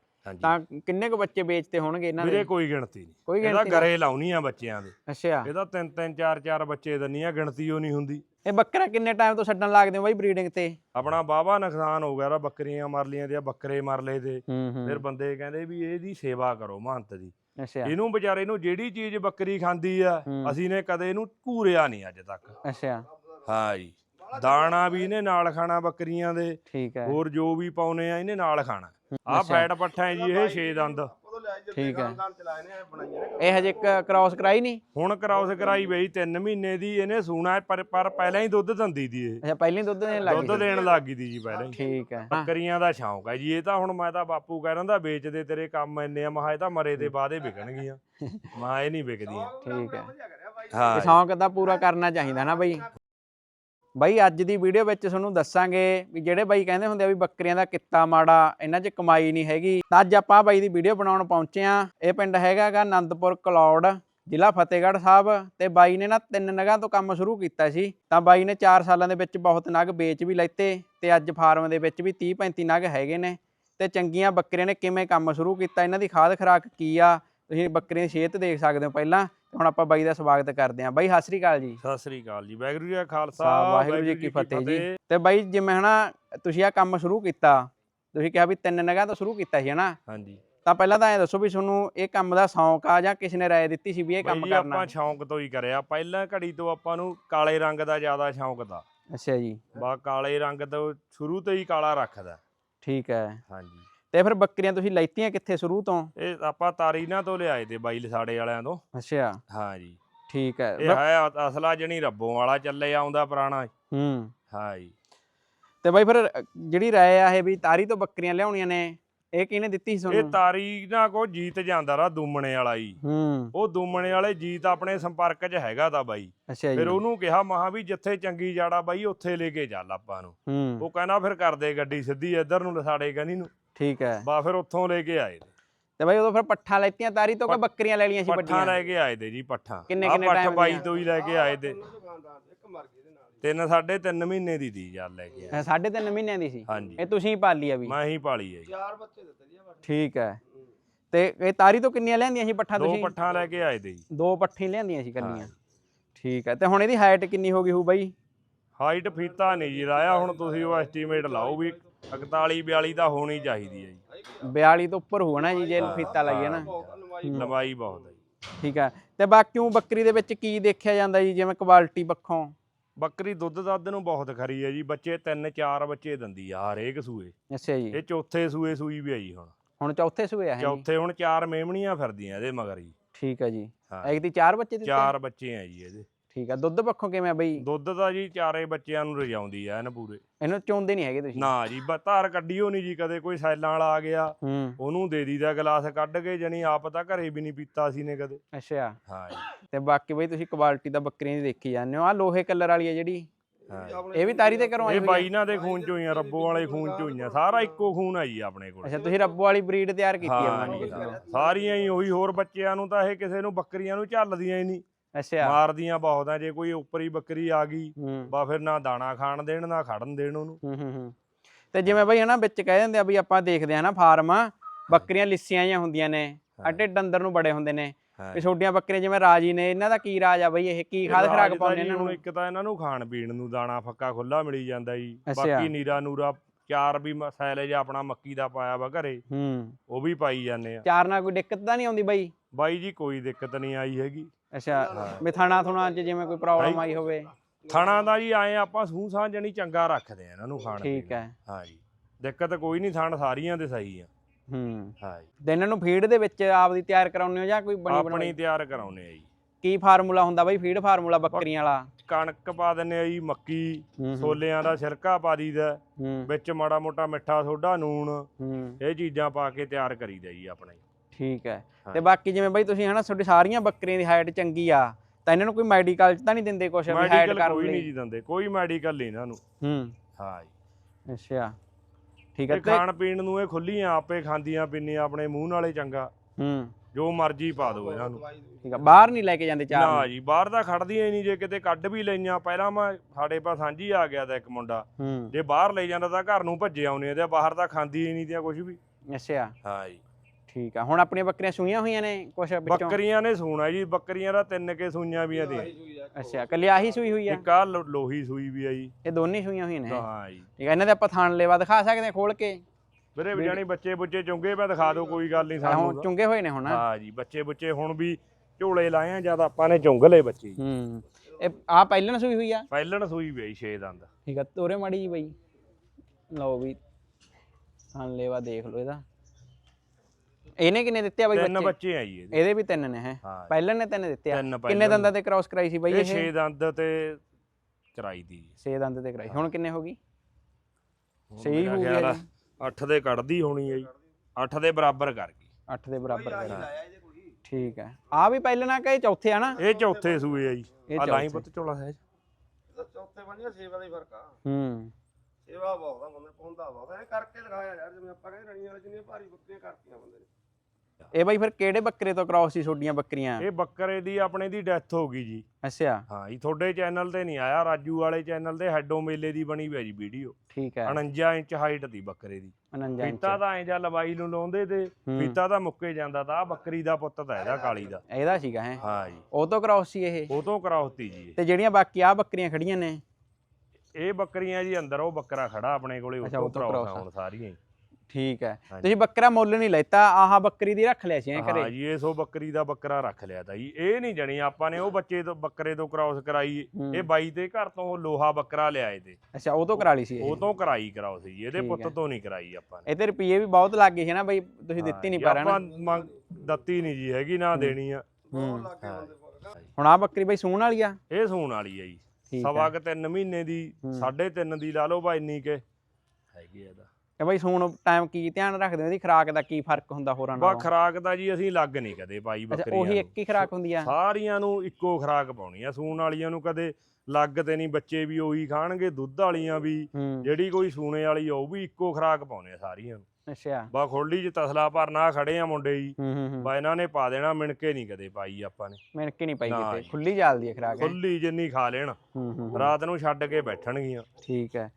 ਤਾਂ ਕਿੰਨੇ ਕੁ ਬੱਚੇ ਵੇਚਤੇ ਹੋਣਗੇ ਇਹਨਾਂ ਵੀਰੇ ਦੇ? ਕੋਈ ਗਿਣਤੀ ਨਹੀਂ। ਕੋਈ ਇਹਦਾ ਗਰੇ ਲਾਉਣੀ ਆ ਬੱਚਿਆਂ ਦੇ। ਅੱਛਾ। ਇਹਦਾ ਤਿੰਨ ਤਿੰਨ ਚਾਰ ਚਾਰ ਬੱਚੇ ਦੰਨੀਆਂ ਗਿਣਤੀ ਉਹ ਨਹੀਂ ਹੁੰਦੀ। ਇਹ ਬੱਕਰਾ ਕਿੰਨੇ ਟਾਈਮ ਤੋਂ ਛੱਡਣ ਲੱਗਦੇ ਹੋ ਬਾਈ ਬਰੀਡਿੰਗ ਤੇ? ਆਪਣਾ ਬਾਬਾ ਨੁਕਸਾਨ ਹੋ ਗਿਆ ਰਾ ਬੱਕਰੀਆਂ ਮਰ ਲੀਆਂ ਤੇ ਬੱਕਰੇ ਮਰ ਲਏ ਤੇ। ਹੂੰ ਫਿਰ ਬੰਦੇ ਕਹਿੰਦੇ ਵੀ ਇਹਦੀ ਸੇਵਾ ਕਰੋ ਮਹੰਤ ਦੀ। ਅੱਛਾ। ਇਹਨੂੰ ਵਿਚਾਰੇ ਨੂੰ ਜਿਹੜੀ ਚੀਜ਼ ਬੱਕਰੀ ਖਾਂਦੀ ਆ ਹੂੰ। ਅਸੀਂ ਨੇ ਕਦੇ ਇਹਨੂੰ ਘੂਰਿਆ ਨਹੀਂ ਅੱਜ ਤੱਕ। ਅੱਛਾ। ਹਾਂ ਜੀ। ਦਾਣਾ ਵੀ ਇਹਨੇ ਨਾਲ ਖਾਣਾ ਬੱਕਰੀਆਂ ਦੇ। ਠੀਕ ਹੈ। ਹੋਰ ਜੋ ਵੀ ਪਾਉਨੇ ਆ ਇਹਨੇ ਨਾਲ ਖਾਣਾ। ਅੱਛਾ। ਫੈਟ ਪੱਠਾ ਹੈ ਜੀ ਇਹ 6 ਦੰਦ। ਠੀਕ ਹੈ। ਇਹ ਹਜੇ ਕ੍ਰਾਸ ਕਰਾਈ ਨਹੀਂ? ਹੁਣ ਕਰਾਉਸ ਕਰਾਈ ਬਈ 3 ਮਹੀਨੇ ਦੀ ਇਹਨੇ ਸੂਣਾ ਹੈ, ਪਰ ਪਰ ਪਹਿਲਾਂ ਹੀ ਦੁੱਧ ਦਿੰਦੀ ਦੀ ਇਹ। ਅੱਛਾ ਪਹਿਲਾਂ ਹੀ ਦੁੱਧ ਦੇਣ ਲੱਗ ਦੁੱਧ ਗਈ ਦੇਣ ਲੱਗ ਗਈ ਦੀ ਜੀ ਪਹਿਲਾਂ ਹੀ। ਠੀਕ ਹੈ ਬੱਕਰੀਆਂ ਦਾ ਸ਼ੌਂਕ ਹੈ ਜੀ ਇਹ ਤਾਂ ਹੁਣ ਮੈਂ ਤਾਂ ਬਾਪੂ ਕਹਿ ਰਹਿੰਦਾ ਵੇਚ ਦੇ ਤੇਰੇ ਕੰਮ ਇੰਨੇ ਆ ਮਹਾ ਇਹ ਤਾਂ ਮਰੇ ਦੇ ਬਾਅਦੇ ਵਿਕਣਗੀਆਂ। ਮਹਾ ਇਹ ਨਹੀਂ ਵਿਕਦੀਆਂ। ਠੀਕ ਹੈ। ਹਾਂ ਇਹ ਸ਼ੌਂਕ ਤਾਂ ਪੂਰਾ ਕਰਨਾ ਚਾਹੀਦਾ ਨਾ ਬਾਈ। ਬਾਈ, ਅੱਜ ਦੀ ਵੀਡੀਓ ਵਿੱਚ ਤੁਹਾਨੂੰ ਦੱਸਾਂਗੇ ਵੀ ਜਿਹੜੇ ਬਾਈ ਕਹਿੰਦੇ ਹੁੰਦੇ ਆ ਵੀ ਬੱਕਰੀਆਂ ਦਾ ਕਿੱਤਾ ਮਾੜਾ, ਇਹਨਾਂ 'ਚ ਕਮਾਈ ਨਹੀਂ ਹੈਗੀ। ਤਾਂ ਅੱਜ ਆਪਾਂ ਬਾਈ ਦੀ ਵੀਡੀਓ ਬਣਾਉਣ ਪਹੁੰਚੇ ਆ ਇਹ ਪਿੰਡ ਹੈਗਾਗਾ ਆਨੰਦਪੁਰ ਕਲੌੜ, ਜ਼ਿਲ੍ਹਾ ਫਤਿਹਗੜ੍ਹ ਸਾਹਿਬ। ਤੇ ਬਾਈ ਨੇ ਨਾ ਤਿੰਨ ਨਗਾਂ ਤੋਂ ਕੰਮ ਸ਼ੁਰੂ ਕੀਤਾ ਸੀ। ਤਾਂ ਬਾਈ ਨੇ 4 ਸਾਲਾਂ ਦੇ ਵਿੱਚ ਬਹੁਤ ਨਗ ਵੇਚ ਵੀ ਲੈਤੇ ਤੇ ਅੱਜ ਫਾਰਮ ਦੇ ਵਿੱਚ ਵੀ 30 35 ਨਗ ਹੈਗੇ ਨੇ। ਤੇ ਚੰਗੀਆਂ ਬੱਕਰੀਆਂ ਨੇ ਕਿਵੇਂ ਕੰਮ ਸ਼ੁਰੂ ਕੀਤਾ, ਇਹਨਾਂ ਦੀ ਖਾਦ ਖੁਰਾਕ ਕੀ ਆ? ਤੁਸੀਂ ਬੱਕਰੀਆਂ ਦੀ ਸਿਹਤ ਦੇਖ ਸਕਦੇ ਹੋ ਪਹਿਲਾਂ। ਹੁਣ ਆਪਾਂ ਬਾਈ ਦਾ ਸਵਾਗਤ ਕਰਦੇ ਹਾਂ। ਬਾਈ ਸਤਿ ਸ੍ਰੀ ਅਕਾਲ ਜੀ। ਸਤਿ ਸ੍ਰੀ ਅਕਾਲ ਜੀ। ਵਾਹਿਗੁਰੂ ਜੀ ਕਾ ਖਾਲਸਾ ਵਾਹਿਗੁਰੂ ਜੀ ਕੀ ਫਤਿਹ ਜੀ। ਤੇ ਬਾਈ ਜਿਵੇਂ ਹਨਾ ਤੁਸੀਂ ਆ ਕੰਮ ਸ਼ੁਰੂ ਕੀਤਾ ਤੁਸੀਂ ਕਿਹਾ ਵੀ ਤਿੰਨ ਨਗਾਂ ਤੋਂ ਸ਼ੁਰੂ ਕੀਤਾ ਸੀ ਹਨਾ। ਹਾਂਜੀ। ਤਾਂ ਪਹਿਲਾਂ ਤਾਂ ਐ ਦੱਸੋ ਵੀ ਤੁਹਾਨੂੰ ਇਹ ਕੰਮ ਦਾ ਸ਼ੌਂਕ ਆ ਜਾਂ ਕਿਸੇ ਨੇ ਰਾਏ ਦਿੱਤੀ ਸੀ ਵੀ ਇਹ ਕੰਮ ਜੀ ਕਰਨਾ? ਆਪਾਂ ਸ਼ੌਂਕ ਤੋਂ ਹੀ ਕਰਿਆ। ਪਹਿਲਾਂ ਘੜੀ ਤੋਂ ਆਪਾਂ ਨੂੰ ਕਾਲੇ ਰੰਗ ਦਾ ਜ਼ਿਆਦਾ ਸ਼ੌਂਕ ਦਾ। ਅੱਛਾ ਜੀ। ਬਾ ਕਾਲੇ ਰੰਗ ਤੋਂ ਸ਼ੁਰੂ ਤੋਂ ਹੀ ਕਾਲਾ ਰੱਖਦਾ। ਠੀਕ ਹੈ। ਹਾਂਜੀ। ਤੇ ਫਿਰ ਬੱਕਰੀਆਂ ਤੁਸੀਂ ਲੈਤੀਆਂ ਕਿੱਥੇ ਸ਼ੁਰੂ ਤੋਂ? ਇਹ ਆਪਾਂ ਤਾਰੀਨਾ ਤੋਂ ਲਿਆਏ ਤੇ ਬਾਈ ਲਸਾੜੇ ਵਾਲਿਆਂ ਤੋਂ। ਅੱਛਾ। ਹਾਂ ਜੀ। ਠੀਕ ਹੈ। ਇਹ ਹੈ ਅਸਲਾ ਜਣੀ ਰੱਬੋਂ ਵਾਲਾ ਚੱਲੇ ਆਉਂਦਾ ਪੁਰਾਣਾ। ਹੂੰ। ਹਾਂ ਜੀ। ਤੇ ਬਾਈ ਫਿਰ ਜਿਹੜੀ ਰਾਏ ਆ ਇਹ ਵੀ ਤਾਰੀ ਤੋਂ ਬੱਕਰੀਆਂ ਲਿਆਉਣੀਆਂ ਨੇ ਇਹ ਕਿਹਨੇ ਦਿੱਤੀ ਸੀ ਇਹ ਤੁਹਾਨੂੰ? ਤਾਰੀ ਨਾ ਕੋ ਜੀਤ ਜਾਂਦਾ ਰਾ ਦੂਮਣੇ ਵਾਲਾ ਜੀ ਹੂੰ। ਉਹ ਦੂਮਣੇ ਵਾਲੇ ਜੀਤ ਆਪਣੇ ਸੰਪਰਕ 'ਚ ਹੈਗਾ ਤਾਂ ਬਾਈ। ਅੱਛਾ ਫਿਰ ਉਹਨੂੰ ਕਿਹਾ ਮਹਾ ਵੀ ਜਿੱਥੇ ਚੰਗੀ ਜਾੜਾ ਬਾਈ ਉੱਥੇ ਲੈ ਕੇ ਚੱਲ ਆਪਾਂ ਨੂੰ। ਹੂੰ। ਉਹ ਕਹਿੰਦਾ ਫਿਰ ਕਰਦੇ ਗੱਡੀ ਸਿੱਧੀ ਇੱਧਰ ਨੂੰ ਲਸਾੜੇ ਗਨੀ ਨੂੰ। ਠੀਕ ਹੈ। ਬਾ ਫਿਰ ਉੱਥੋਂ ਲੈ ਕੇ ਆਏ ਤੇ ਬਾਈ ਉਦੋਂ ਫਿਰ ਪੱਠਾ ਲੈਤੀਆਂ ਤਾਰੀ ਤੋਂ ਕਿ ਪੱਠ- ਬੱਕਰੀਆਂ ਲੈ ਲਈਆਂ ਸੀ ਪੱਠਾਂ ਲੈ ਕੇ ਆਏ ਤੇ ਜੀ ਪੱਠਾਂ। ਕਿੰਨੇ- ਆਹ ਕਿੰਨੇ ਪੱਠ time ਬਾਈ? ਤੋਂ ਹੀ ਲੈ ਕੇ ਆਏ ਤੇ ਤਿੰਨ ਸਾਢੇ ਤਿੰਨ ਮਹੀਨੇ ਦੀ ਦੀ ਯਾਰ ਲੈ ਕੇ ਆਏ। ਸਾਢੇ ਤਿੰਨ ਮਹੀਨਿਆਂ ਦੀ ਸੀ? ਹਾਂਜੀ। ਇਹ ਤੁਸੀਂ ਪਾਲੀ ਆ ਵੀ? ਮੈਂ ਹੀ ਪਾਲੀ ਹੈ ਜੀ। ਠੀਕ ਹੈ। ਤੇ ਇਹ ਤਾਰੀ ਤੋਂ ਕਿੰਨੀਆਂ ਲਿਆਂਦੀਆਂ ਸੀ ਪੱਠਾ ਦੋ ਤੁਸੀਂ? ਪੱਠਾਂ ਲੈ ਕੇ ਆਏ ਤੇ ਜੀ। ਦੋ ਪੱਠੀ ਲਿਆਂਦੀਆਂ ਸੀ ਕੱਲੀਆਂ ਠੀਕ ਹੈ। ਤੇ ਹੁਣ ਇਹਦੀ ਹਾਈਟ ਕਿੰਨੀ ਹੋ ਗਈ ਹੋਊ ਬਾਈ? ਹਾਈਟ ਫੀਤਾ ਨਹੀਂ ਜੀ ਲਾਇਆ ਹੁਣ ਤੁਸੀਂ ਉਹ ਐਸਟੀਮੇਟ ਲਾਓ ਵੀ 41 42 ਤਾਂ ਹੋਣੀ ਚਾਹੀਦੀ ਹੈ ਜੀ। 42 ਤੋਂ ਉੱਪਰ ਹੋਣਾ ਜੀ ਜੇ ਇਹਨੂੰ ਫੀਤਾ ਲਾਈਏ ਨਾ। ਲੰਬਾਈ ਬਹੁਤ ਹੈ ਜੀ। ਠੀਕ ਹੈ ਤੇ ਬਾਕੀ ਉਹ ਬੱਕਰੀ ਦੇ ਵਿੱਚ ਕੀ ਦੇਖਿਆ ਜਾਂਦਾ ਜੀ ਜਿਵੇਂ ਕੁਆਲਿਟੀ ਪੱਖੋਂ? ਬੱਕਰੀ ਦੁੱਧ ਦੱਧ ਨੂੰ ਬਹੁਤ ਖਰੀ ਹੈ ਜੀ ਬੱਚੇ ਤਿੰਨ ਚਾਰ ਬੱਚੇ ਦਿੰਦੀ ਆ ਹਰੇਕ ਸੂਏ। ਅੱਛਾ ਜੀ। ਇਹ ਚੌਥੇ ਸੂਏ ਸੂਈ ਵੀ ਆਈ ਹੁਣ। ਹੁਣ ਚੌਥੇ ਸੂਏ ਆ ਹੈ ਜੀ? ਚੌਥੇ ਹੁਣ ਚਾਰ ਮੇਮਣੀਆਂ ਫਿਰਦੀਆਂ ਇਹਦੇ ਮਗਰ ਜੀ। ਠੀਕ ਆ ਜੀ। ਹਾਂ। ਇੱਕ ਦੀ ਚਾਰ ਬੱਚੇ ਦਿੱਤੇ? ਚਾਰ ਬੱਚੇ ਆ ਜੀ ਇਹਦੇ। ਠੀਕ ਆ ਦੁੱਧ ਪੱਖੋਂ ਕਿਵੇਂ ਆ ਬਈ? ਦੁੱਧ ਦਾ ਜੀ ਚਾਰੇ ਬੱਚਿਆਂ ਨੂੰ ਰਜਾਉਂਦੀ ਆ ਇਹਨ ਪੂਰੇ। ਇਹਨੂੰ ਚੋਂਦੇ ਨਹੀਂ ਹੈਗੇ ਤੁਸੀਂ? ਨਾ ਜੀ ਬ- ਧਾਰ ਕੱਢੀਓ ਨਹੀਂ ਜੀ ਕਦੇ ਕੋਈ ਸੈਲਾਂ ਵਾਲਾ ਆ ਗਿਆ। ਹੂੰ। ਉਹਨੂੰ ਦੇ ਦੀਦਾ ਗਲਾਸ ਕੱਢ ਕੇ ਜਣੀ ਆਪ ਤਾਂ ਘਰੇ ਵੀ ਨਹੀਂ ਪੀਤਾ ਸੀ ਨੇ ਕਦੇ। ਅੱਛਾ। ਹਾਂ ਜੀ। ਤੇ ਬਾਕੀ ਬਈ ਤੁਸੀਂ ਕੁਆਲਿਟੀ ਦਾ ਬੱਕਰੀਆਂ ਦੀ ਦੇਖੀ ਜਾਂਦੇ ਹੋ। ਆ ਲੋਹੇ ਕਲਰ ਵਾਲੀ ਆ ਜਿਹੜੀ। ਹਾਂ। ਇਹ ਵੀ ਤਾਰੀ ਤੇ ਘਰੋਂ ਆਈ ਇਹ ਹੋਈ ਬਾਈ ਇਹਨਾਂ ਦੇ ਖੂਨ ਚੋਂ ਹੀ ਆ ਰੱਬੋ ਵਾਲੇ ਖੂਨ ਚੋਂ ਹੀ ਆ। ਸਾਰਾ ਇੱਕੋ ਖੂਨ ਆ ਜੀ ਆਪਣੇ ਕੋਲ। ਅੱਛਾ ਤੁਸੀਂ ਰੱਬੋ ਵਾਲੀ ਬਰੀਡ ਤਿਆਰ ਕੀਤੀ ਆ? ਹਾਂ ਉਹਨਾਂ ਜੀ, ਨੇ ਹਾਂ। ਸਾਰੀਆਂ ਹੀ ਉਹੀ ਹੋਰ ਬੱਚਿਆਂ ਨੂੰ ਤਾਂ ਇਹ ਕਿਸੇ ਨੂੰ ਬੱਕਰੀਆਂ ਨੂੰ ਝੱਲਦੀਆਂ ਹੀ ਨਹੀਂ। ਅੱਛਾ। ਮਾਰਦੀਆਂ ਬਹੁਤ ਆ ਜੇ ਕੋਈ ਉੱਪਰੀ ਬੱਕਰੀ ਆ ਗਈ ਹੂੰ। ਬਾ ਫਿਰ ਨਾ ਦਾਣਾ ਖਾਣ ਦੇਣ ਨਾ ਖੜਨ ਦੇਣ ਉਹਨੂੰ। ਹੂੰ ਹੂੰ ਹੂੰ। ਤੇ ਜਿਵੇਂ ਬਈ ਹਨਾ ਵਿੱਚ ਕਹਿ ਦਿੰਦੇ ਆ ਵੀ ਆਪਾਂ ਦੇਖਦੇ ਆ ਨਾ ਫਾਰਮ ਬੱਕਰੀਆਂ ਲਿੱਸੀਆਂ ਜਾਂ ਹੁੰਦੀਆਂ ਨੇ ਆ ਢਿੱਡ ਅੰਦਰ ਨੂੰ ਬੜੇ ਹੁੰਦੇ ਨੇ। ਹਾਂ। ਵੀ ਛੋਟੀਆਂ ਬੱਕਰੀਆਂ ਜਿਵੇਂ ਰਾਜੀ ਨੇ ਇਹਨਾਂ ਦਾ ਕੀ ਰਾਜ ਆ ਬਈ ਇਹ? ਕੀ ਖਾਦ ਖਰਾਕ ਪਾਉਂਦੇ ਜੀ ਇਹਨਾਂ ਹੁਣ ਨੂੰ? ਇੱਕ ਤਾਂ ਇਹਨਾਂ ਨੂੰ ਖਾਣ ਪੀਣ ਨੂੰ ਦਾਣਾ ਫੱਕਾ ਖੁੱਲਾ ਮਿਲੀ ਜਾਂਦਾ ਜੀ। ਅੱਛਾ। ਬਾਕੀ ਨੀਰਾ ਨੂਰਾ ਚਾਰ ਵੀ ਮਸਾਇਲੇ ਜਿਹਾ ਆਪਣਾ ਮੱਕੀ ਦਾ ਪਾਇਆ ਵਾ ਘਰੇ। ਹੂੰ। ਉਹ ਵੀ ਪਾਈ ਜਾਂਦੇ ਆ। ਚਾਰ ਨਾਲ ਕੋਈ ਦਿੱਕਤ ਤਾਂ ਨਹੀਂ ਆਉਂਦੀ ਬਈ? ਬਾਈ ਜੀ ਕੋਈ ਦਿੱਕਤ ਨਹੀਂ ਆਈ ਹੈਗੀ। ਅੱਛਾ ਵੀ ਥਾਣਾ ਥੁਣਾ ਚ ਜਿਵੇਂ ਕੋਈ ਪ੍ਰੋਬਲਮ ਆਈ ਹੋਵੇ। ਥਣਾ ਦਾ ਜੀ ਆਏ ਆਪਾਂ ਸੂਹ ਸਾਂ ਜਣੀ ਚੰਗਾ ਰੱਖਦੇ ਆ ਇਹਨਾਂ ਨੂੰ ਖਾਣ ਠੀਕ ਪੀਣ। ਹੈ। ਹਾਂ ਜੀ। ਦਿੱਕਤ ਕੋਈ ਨਹੀਂ ਥਣ ਸਾਰੀਆਂ ਦੇ ਸਹੀ ਆ। ਹੂੰ। ਹਾਂ ਜੀ। ਤੇ ਇਹਨਾਂ ਨੂੰ ਫੀਡ ਦੇ ਵਿੱਚ ਆਪਦੀ ਤਿਆਰ ਕਰਾਉਂਦੇ ਹੋ ਜਾਂ ਕੋਈ ਬਣੀ ਆਪਣੀ ਬਣਾਈ ਤਿਆਰ ਕਰਾਉਨੇ ਆ ਜੀ। ਕੀ ਫਾਰਮੂਲਾ ਹੁੰਦਾ ਬਈ? ਫੀਡ ਫਾਰਮੂਲਾ ਬੱਕਰੀਆਂ ਵਾਲਾ? ਕਣਕ ਪਾ ਦਿੰਨੇ ਆ ਜੀ ਮੱਕੀ ਹੂੰ ਹੂੰ, ਛੋਲਿਆਂ ਦਾ ਸਿਰਕਾ ਪਾ ਦੀਦਾ ਹੂੰ। ਵਿੱਚ ਮਾੜਾ ਮੋਟਾ ਮਿੱਠਾ ਸੋਡਾ ਨੂਣ। ਹੂੰ। ਇਹ ਚੀਜ਼ਾਂ ਪਾ ਕੇ ਤਿਆਰ ਕਰੀਦਾ ਜੀ ਆਪਣੇ। ਠੀਕ ਹੈ। ਤੇ ਹਾਂ। ਬਾਕੀ ਜਿਵੇਂ ਬਈ ਤੁਸੀਂ ਹਨਾ ਤੁਹਾਡੀ ਸਾਰੀਆਂ ਬੱਕਰੀਆਂ ਦੀ ਹਾਈਟ ਚੰਗੀ ਆ ਤਾਂ ਇਹਨਾਂ ਨੂੰ ਕੋਈ ਮੈਡੀਕਲ ਚ ਤਾਂ ਨਹੀਂ ਦਿੰਦੇ ਕੁਛ ਵੀ ਹਾਈਟ ਮੈਡੀਕਲ ਕਰਨ ਕੋਈ ਨਹੀਂ ਲਈ ਜੀ ਦਿੰਦੇ ਕੋਈ ਮੈਡੀਕਲ ਨਹੀਂ ਇਹਨਾਂ ਨੂੰ। ਹੂੰ। ਹਾਂ ਜੀ। ਅੱਛਾ। ਠੀਕ ਹੈ ਤੇ ਤੇ ਖਾਣ ਪੀਣ ਨੂੰ ਇਹ ਖੁੱਲੀਆਂ ਆਪੇ ਖਾਂਦੀਆਂ ਪੀਂਦੀਆਂ ਆਪਣੇ ਮੂੰਹ ਨਾਲੇ ਚੰਗਾ। ਹੂੰ। ਜੋ ਮਰਜ਼ੀ ਪਾ ਦਿਓ ਇਹਨਾਂ ਨੂੰ। ਠੀਕ ਆ ਬਾਹਰ ਨਹੀਂ ਲੈ ਕੇ ਜਾਂਦੇ ਚਾਰ ਨਾ ਨੂੰ? ਜੀ ਬਾਹਰ ਦਾ ਖੜਦੀਆਂ ਹੀ ਨਹੀਂ ਜੇ ਕਿਤੇ ਕੱਢ ਵੀ ਲਈਆਂ ਪਹਿਲਾਂ ਮੈਂ ਸਾਡੇ ਪਾ ਸਾਂਝੀ ਆ ਗਿਆ ਤਾਂ ਇੱਕ ਮੁੰਡਾ। ਹੂੰ। ਜੇ ਬਾਹਰ ਲੈ ਜਾਂਦਾ ਤਾਂ ਘਰ ਨੂੰ ਭੱਜੇ ਆਉਨੇ ਤੇ ਬਾਹਰ ਤਾਂ ਖਾਂਦੀ ਹੀ ਨਹੀਂ ਤੇ ਕੁਝ ਵੀ। ਅੱਛਾ। ਹਾਂ ਜੀ। ਠੀਕ ਆ ਹੁਣ ਆਪਣੀਆਂ ਬੱਕਰੀਆਂ ਸੂਈਆਂ ਹੋਈਆਂ ਨੇ ਕੁਛ ਵਿੱਚੋਂ? ਬੱਕਰੀਆਂ ਨੇ ਸੂਣਾ ਜੀ ਬੱਕਰੀਆਂ ਦਾ ਤਿੰਨ ਕੇ ਸੂਈਆਂ ਵੀ ਆ ਤੇ ਅੱਛਾ ਕੱਲੀ ਆਹੀ ਸੂਈ ਹੋਈ ਆ? ਇੱਕ ਆ ਲੋਹੀ ਸੂਈ ਵੀ ਆ ਜੀ। ਇਹ ਦੋਨੇ ਸੂਈਆਂ ਹੋਈਆਂ ਨੇ? ਹਾਂ ਜੀ। ਠੀਕ ਆ ਇਹਨਾਂ ਦੇ ਆਪਾਂ ਥਾਣ ਲੈਵਾ ਦਿਖਾ ਸਕਦੇ ਆ ਖੋਲ ਕੇ। ਵੀਰੇ ਜਾਨੀ ਬੱਚੇ ਬੁੱਚੇ ਚੁੰਗੇ ਮੈਂ ਦਿਖਾ ਦਿਓ ਕੋਈ ਗੱਲ ਨਹੀਂ ਸਾਨੂੰ। ਚੁੰਗੇ ਹੋਏ ਨੇ ਹੁਣ ਹਾਂ? ਜੀ ਬੱਚੇ ਬੁੱਚੇ ਹੁਣ ਵੀ ਝੋਲੇ ਲਾਏ ਆ ਜਦ ਆਪਾਂ ਨੇ ਚੁੰਗ ਲਏ ਬੱਚੇ ਜੀ। ਹੂੰ ਇਹ ਆ ਪਹਿਲਾਂ ਸੂਈ ਹੋਈ ਆ? ਪਹਿਲਣ ਸੂਈ ਵੀ ਆਈ ਛੇ ਦੰਦ। ਠੀਕ ਆ ਤੋਰੇ ਮਾੜੀ ਜੀ ਬਈ। ਲਓ ਵੀ ਥਾਣ ਲੈਵਾ ਦੇਖ ਲਓ ਇਹਦਾ। ਇਹਨੇ ਕਿੰਨੇ ਦਿੱਤੇ ਆ ਬਈ ਤਿੰਨ ਬੱਚੇ? ਬੱਚੇ ਆ ਜੀ ਇਹਦੇ। ਇਹਦੇ ਵੀ ਤਿੰਨ ਨੇ ਹੈ? ਹਾਂ। ਪਹਿਲਾਂ ਨੇ ਤਿੰਨ ਦਿੱਤੇ ਆ। ਤਿੰਨ ਕਿੰਨੇ ਦੰਦਾਂ ਤੇ ਕ੍ਰਾਸ ਕਰਾਈ ਸੀ ਬਈ ਇਹ ਇਹ? ਛੇ ਦੰਦ ਤੇ ਕਰਾਈ ਦੀ ਜੀ। 6 ਦੰਦ ਤੇ ਕਰਾਈ। ਹੁਣ ਕਿੰਨੇ ਹੋ ਗਈ? ਸਹੀ ਹੋ ਗਿਆ ਜੀ। ਅੱਠ ਦੇ ਕੱਢਦੀ ਹੋਣੀ ਹੈ ਜੀ। ਅੱਠ ਦੇ ਬਰਾਬਰ ਕਰ ਗਈ। 8 ਦੇ ਬਰਾਬਰ ਕਰੀ ਠੀਕ ਹੈ ਆ ਵੀ ਪਹਿਲਾਂ ਨਾ ਕਹੇ ਚੌਥੇ ਆ ਨਾ? ਇਹ ਚੌਥੇ ਸੂਏ ਆ ਜੀ। ਇਹ ਆ ਲਾਈ ਚੌਥੇ। ਪੁੱਤ ਝੋਲਾ ਹੈ। ਤਾਂ ਚੌਥੇ ਪੰਜਵੇਂ ਸੇਵਾ ਦਾ ਹੀ ਫ਼ਰਕ ਆ। ਹੂੰ। ਸੇਵਾ ਬਹੁਤ ਆ ਬੰਦੇ ਬਹੁਤ ਆ। ਇਹ ਕਰਕੇ ਦਿਖਾਇਆ ਯਾਰ ਜਿਵੇਂ ਆਪਾਂ ਕਹਿੰਦੇ ਰਣੀਆਂ ਵਾਲੇ ਜਿੰਨੀਆਂ ਭਾਰੀ ਬੱਕਰੀਆਂ ਕਰਤੀਆਂ ਬੰਦੇ ਨੇ। ਇਹ ਬਾਈ ਫਿਰ ਕਿਹੜੇ ਬੱਕਰੇ ਤੋਂ ਕ੍ਰਾਸ ਸੀ ਛੋਡੀਆਂ ਬੱਕਰੀਆਂ? ਇਹ ਬੱਕਰੇ ਦੀ ਆਪਣੇ ਦੀ ਡੈਥ ਹੋ ਗਈ ਜੀ। ਅੱਛਾ। ਹਾਂ ਜੀ ਤੁਹਾਡੇ ਚੈਨਲ ਤੇ ਨਹੀਂ ਆਇਆ ਰਾਜੂ ਵਾਲੇ ਚੈਨਲ ਤੇ ਹੈਡੋ ਮੇਲੇ ਦੀ ਬਣੀ ਹੋਈ ਹੈ ਜੀ ਵੀਡੀਓ ਠੀਕ ਹੈ। 49 ਇੰਚ ਹਾਈਟ ਦੀ ਬੱਕਰੇ ਦੀ। 49 ਇੰਚ। ਪੀਤਾ ਤਾਂ ਐਂ ਜਾਂ ਲਵਾਈ ਨੂੰ ਲਾਉਂਦੇ ਤੇ। ਪੀਤਾ ਤਾਂ ਮੁੱਕੇ ਜਾਂਦਾ ਤਾਂ ਆ ਬੱਕਰੀ ਦਾ ਪੁੱਤ ਤਾਂ ਇਹਦਾ ਕਾਲੀ ਦਾ। ਇਹਦਾ ਸੀਗਾ ਹੈ? ਹਾਂ ਜੀ। ਉਹ ਤੋਂ ਕ੍ਰਾਸ ਸੀ ਇਹ? ਉਹ ਤੋਂ ਕਰਾਉਤੀ ਜੀ ਇਹ। ਤੇ ਜਿਹੜੀਆਂ ਬਾਕੀ ਆ ਬੱਕਰੀਆਂ ਖੜੀਆਂ ਨੇ? ਇਹ ਬੱਕਰੀਆਂ ਜੀ ਅੰਦਰ ਉਹ ਬੱਕਰਾ ਖੜਾ ਆਪਣੇ ਕੋਲੇ ਉਹ ਤੋਂ। ਹੁਣ ਸਾਰੀਆਂ। ਠੀਕ ਹੈ। ਹਾਂਜੀ। ਤੁਸੀਂ ਬੱਕਰਾ ਮੁੱਲ ਨਹੀਂ ਲੈਤਾ ਆਹ ਬੱਕਰੀ ਦੀ ਰੱਖ ਲਿਆ ਸੀ ਐ ਹਾਂ ਘਰੇ ਜੀ ਇਹ ਸੋ ਬੱਕਰੀ ਦਾ ਬੱਕਰਾ ਰੱਖ ਲਿਆ ਤਾਂ ਜੀ। ਇਹ ਨਹੀਂ ਜਣੀ ਆਪਾਂ ਨੇ ਉਹ ਬੱਚੇ ਤੋਂ ਬੱਕਰੇ ਤੋਂ ਕ੍ਰਾਸ ਕਰਾਈ। ਹੂੰ। ਇਹ ਬਾਈ ਦੇ ਘਰ ਤੋਂ ਉਹ ਲੋਹਾ ਬੱਕਰਾ ਲਿਆਏ ਤੇ। ਅੱਛਾ ਉਹ ਤੋਂ ਕਰਾ ਲਈ ਸੀ ਇਹ। ਉਹ ਤੋਂ ਕਰਾਈ ਕਰਾਉ ਸੀ ਜੀ, ਇਹਦੇ ਠੀਕ ਪੁੱਤ ਹੈ। ਤੋਂ ਨਹੀਂ ਕਰਾਈ ਆਪਾਂ ਨੇ। ਇਹ ਤੇ ਰੁਪਏ ਵੀ ਬਹੁਤ ਲੱਗ ਗਏ ਸੀ ਨਾ ਬਈ ਤੁਸੀਂ ਦਿੱਤੀ ਨਹੀਂ ਹਾਂ ਪਾ ਜੀ, ਰਹੇ ਨਾ ਆਪਾਂ ਮੰਗ ਦਿੱਤੀ ਨਹੀਂ ਜੀ ਹੈਗੀ ਨਾ ਦੇਣੀ ਆ। ਹੂੰ। ਹੁਣ ਆ ਬੱਕਰੀ ਬਈ ਸੂਣ ਵਾਲੀ ਆ। ਇਹ ਸੂਣ ਵਾਲੀ ਆ ਜੀ। ਠੀਕ ਸਵਾ ਹੈ। ਕੁ ਤਿੰਨ ਮਹੀਨੇ ਦੀ ਹੂੰ। ਸਾਢੇ ਤਿੰਨ ਦੀ ਲਾ ਲਓ ਬਾ ਇੰਨੀ ਕੇ ਹੈਗੀ ਆ ਇਹਦਾ। ਤੇ ਬਈ ਸੂਣ ਟਾਈਮ ਕੀ ਧਿਆਨ ਰੱਖਦੇ ਹੋ? ਇਹਦੀ ਖਰਾਕ ਦਾ ਕੀ ਫ਼ਰਕ ਹੁੰਦਾ ਹੋਰਾਂ ਬਾ ਨਾਲੋਂ? ਖਰਾਕ ਦਾ ਜੀ ਅਸੀਂ ਲੱਗ ਨਹੀਂ ਕਦੇ ਪਾਈ ਅੱਛਾ ਬੱਕਰੀਆਂ ਉਹੀ ਨੂੰ। ਇੱਕ ਹੀ ਖਰਾਕ ਹੁੰਦੀ ਆ। ਸਾਰੀਆਂ ਨੂੰ ਇੱਕੋ ਖਰਾਕ ਪਾਉਣੀ ਆ। ਸੂਣ ਵਾਲੀਆਂ ਨੂੰ ਕਦੇ ਲੱਗ ਤੇ ਨਹੀਂ ਬੱਚੇ ਵੀ ਉਹੀ ਖਾਣਗੇ ਦੁੱਧ ਵਾਲੀਆਂ ਵੀ। ਹੂੰ। ਜਿਹੜੀ ਕੋਈ ਸੂਣੇ ਵਾਲੀ ਆ ਉਹ ਵੀ ਇੱਕੋ ਖਰਾਕ ਪਾਉਣੇ ਆ ਸਾਰੀਆਂ ਨੂੰ। ਅੱਛਾ। ਬਾ ਖੋਲੀ ਚ ਤਸਲਾ ਭਰਨਾ ਖੜੇ ਆ ਮੁੰਡੇ ਜੀ। ਹੂੰ ਹੂੰ ਹੂੰ। ਬਾ ਇਹਨਾਂ ਨੇ ਪਾ ਦੇਣਾ ਮਿਣਕੇ ਨਹੀਂ ਕਦੇ ਪਾਈ ਆਪਾਂ ਨੇ। ਮਿਣ ਕੇ ਨਹੀਂ ਪਾਈ ਨਾ ਕਿਤੇ। ਜੀ। ਖੁੱਲੀ ਜਾਲਦੀ ਹੈ ਖਰਾਕ। ਹੈਂ? ਖੁੱਲੀ ਜਿੰਨੀ ਖਾ ਲੈਣ। ਹੂੰ ਹੂੰ ਹੂੰ। ਰਾਤ ਨੂੰ ਛੱਡ ਕੇ ਬੈਠਣਗੀਆਂ। ਠੀਕ ਹੈ।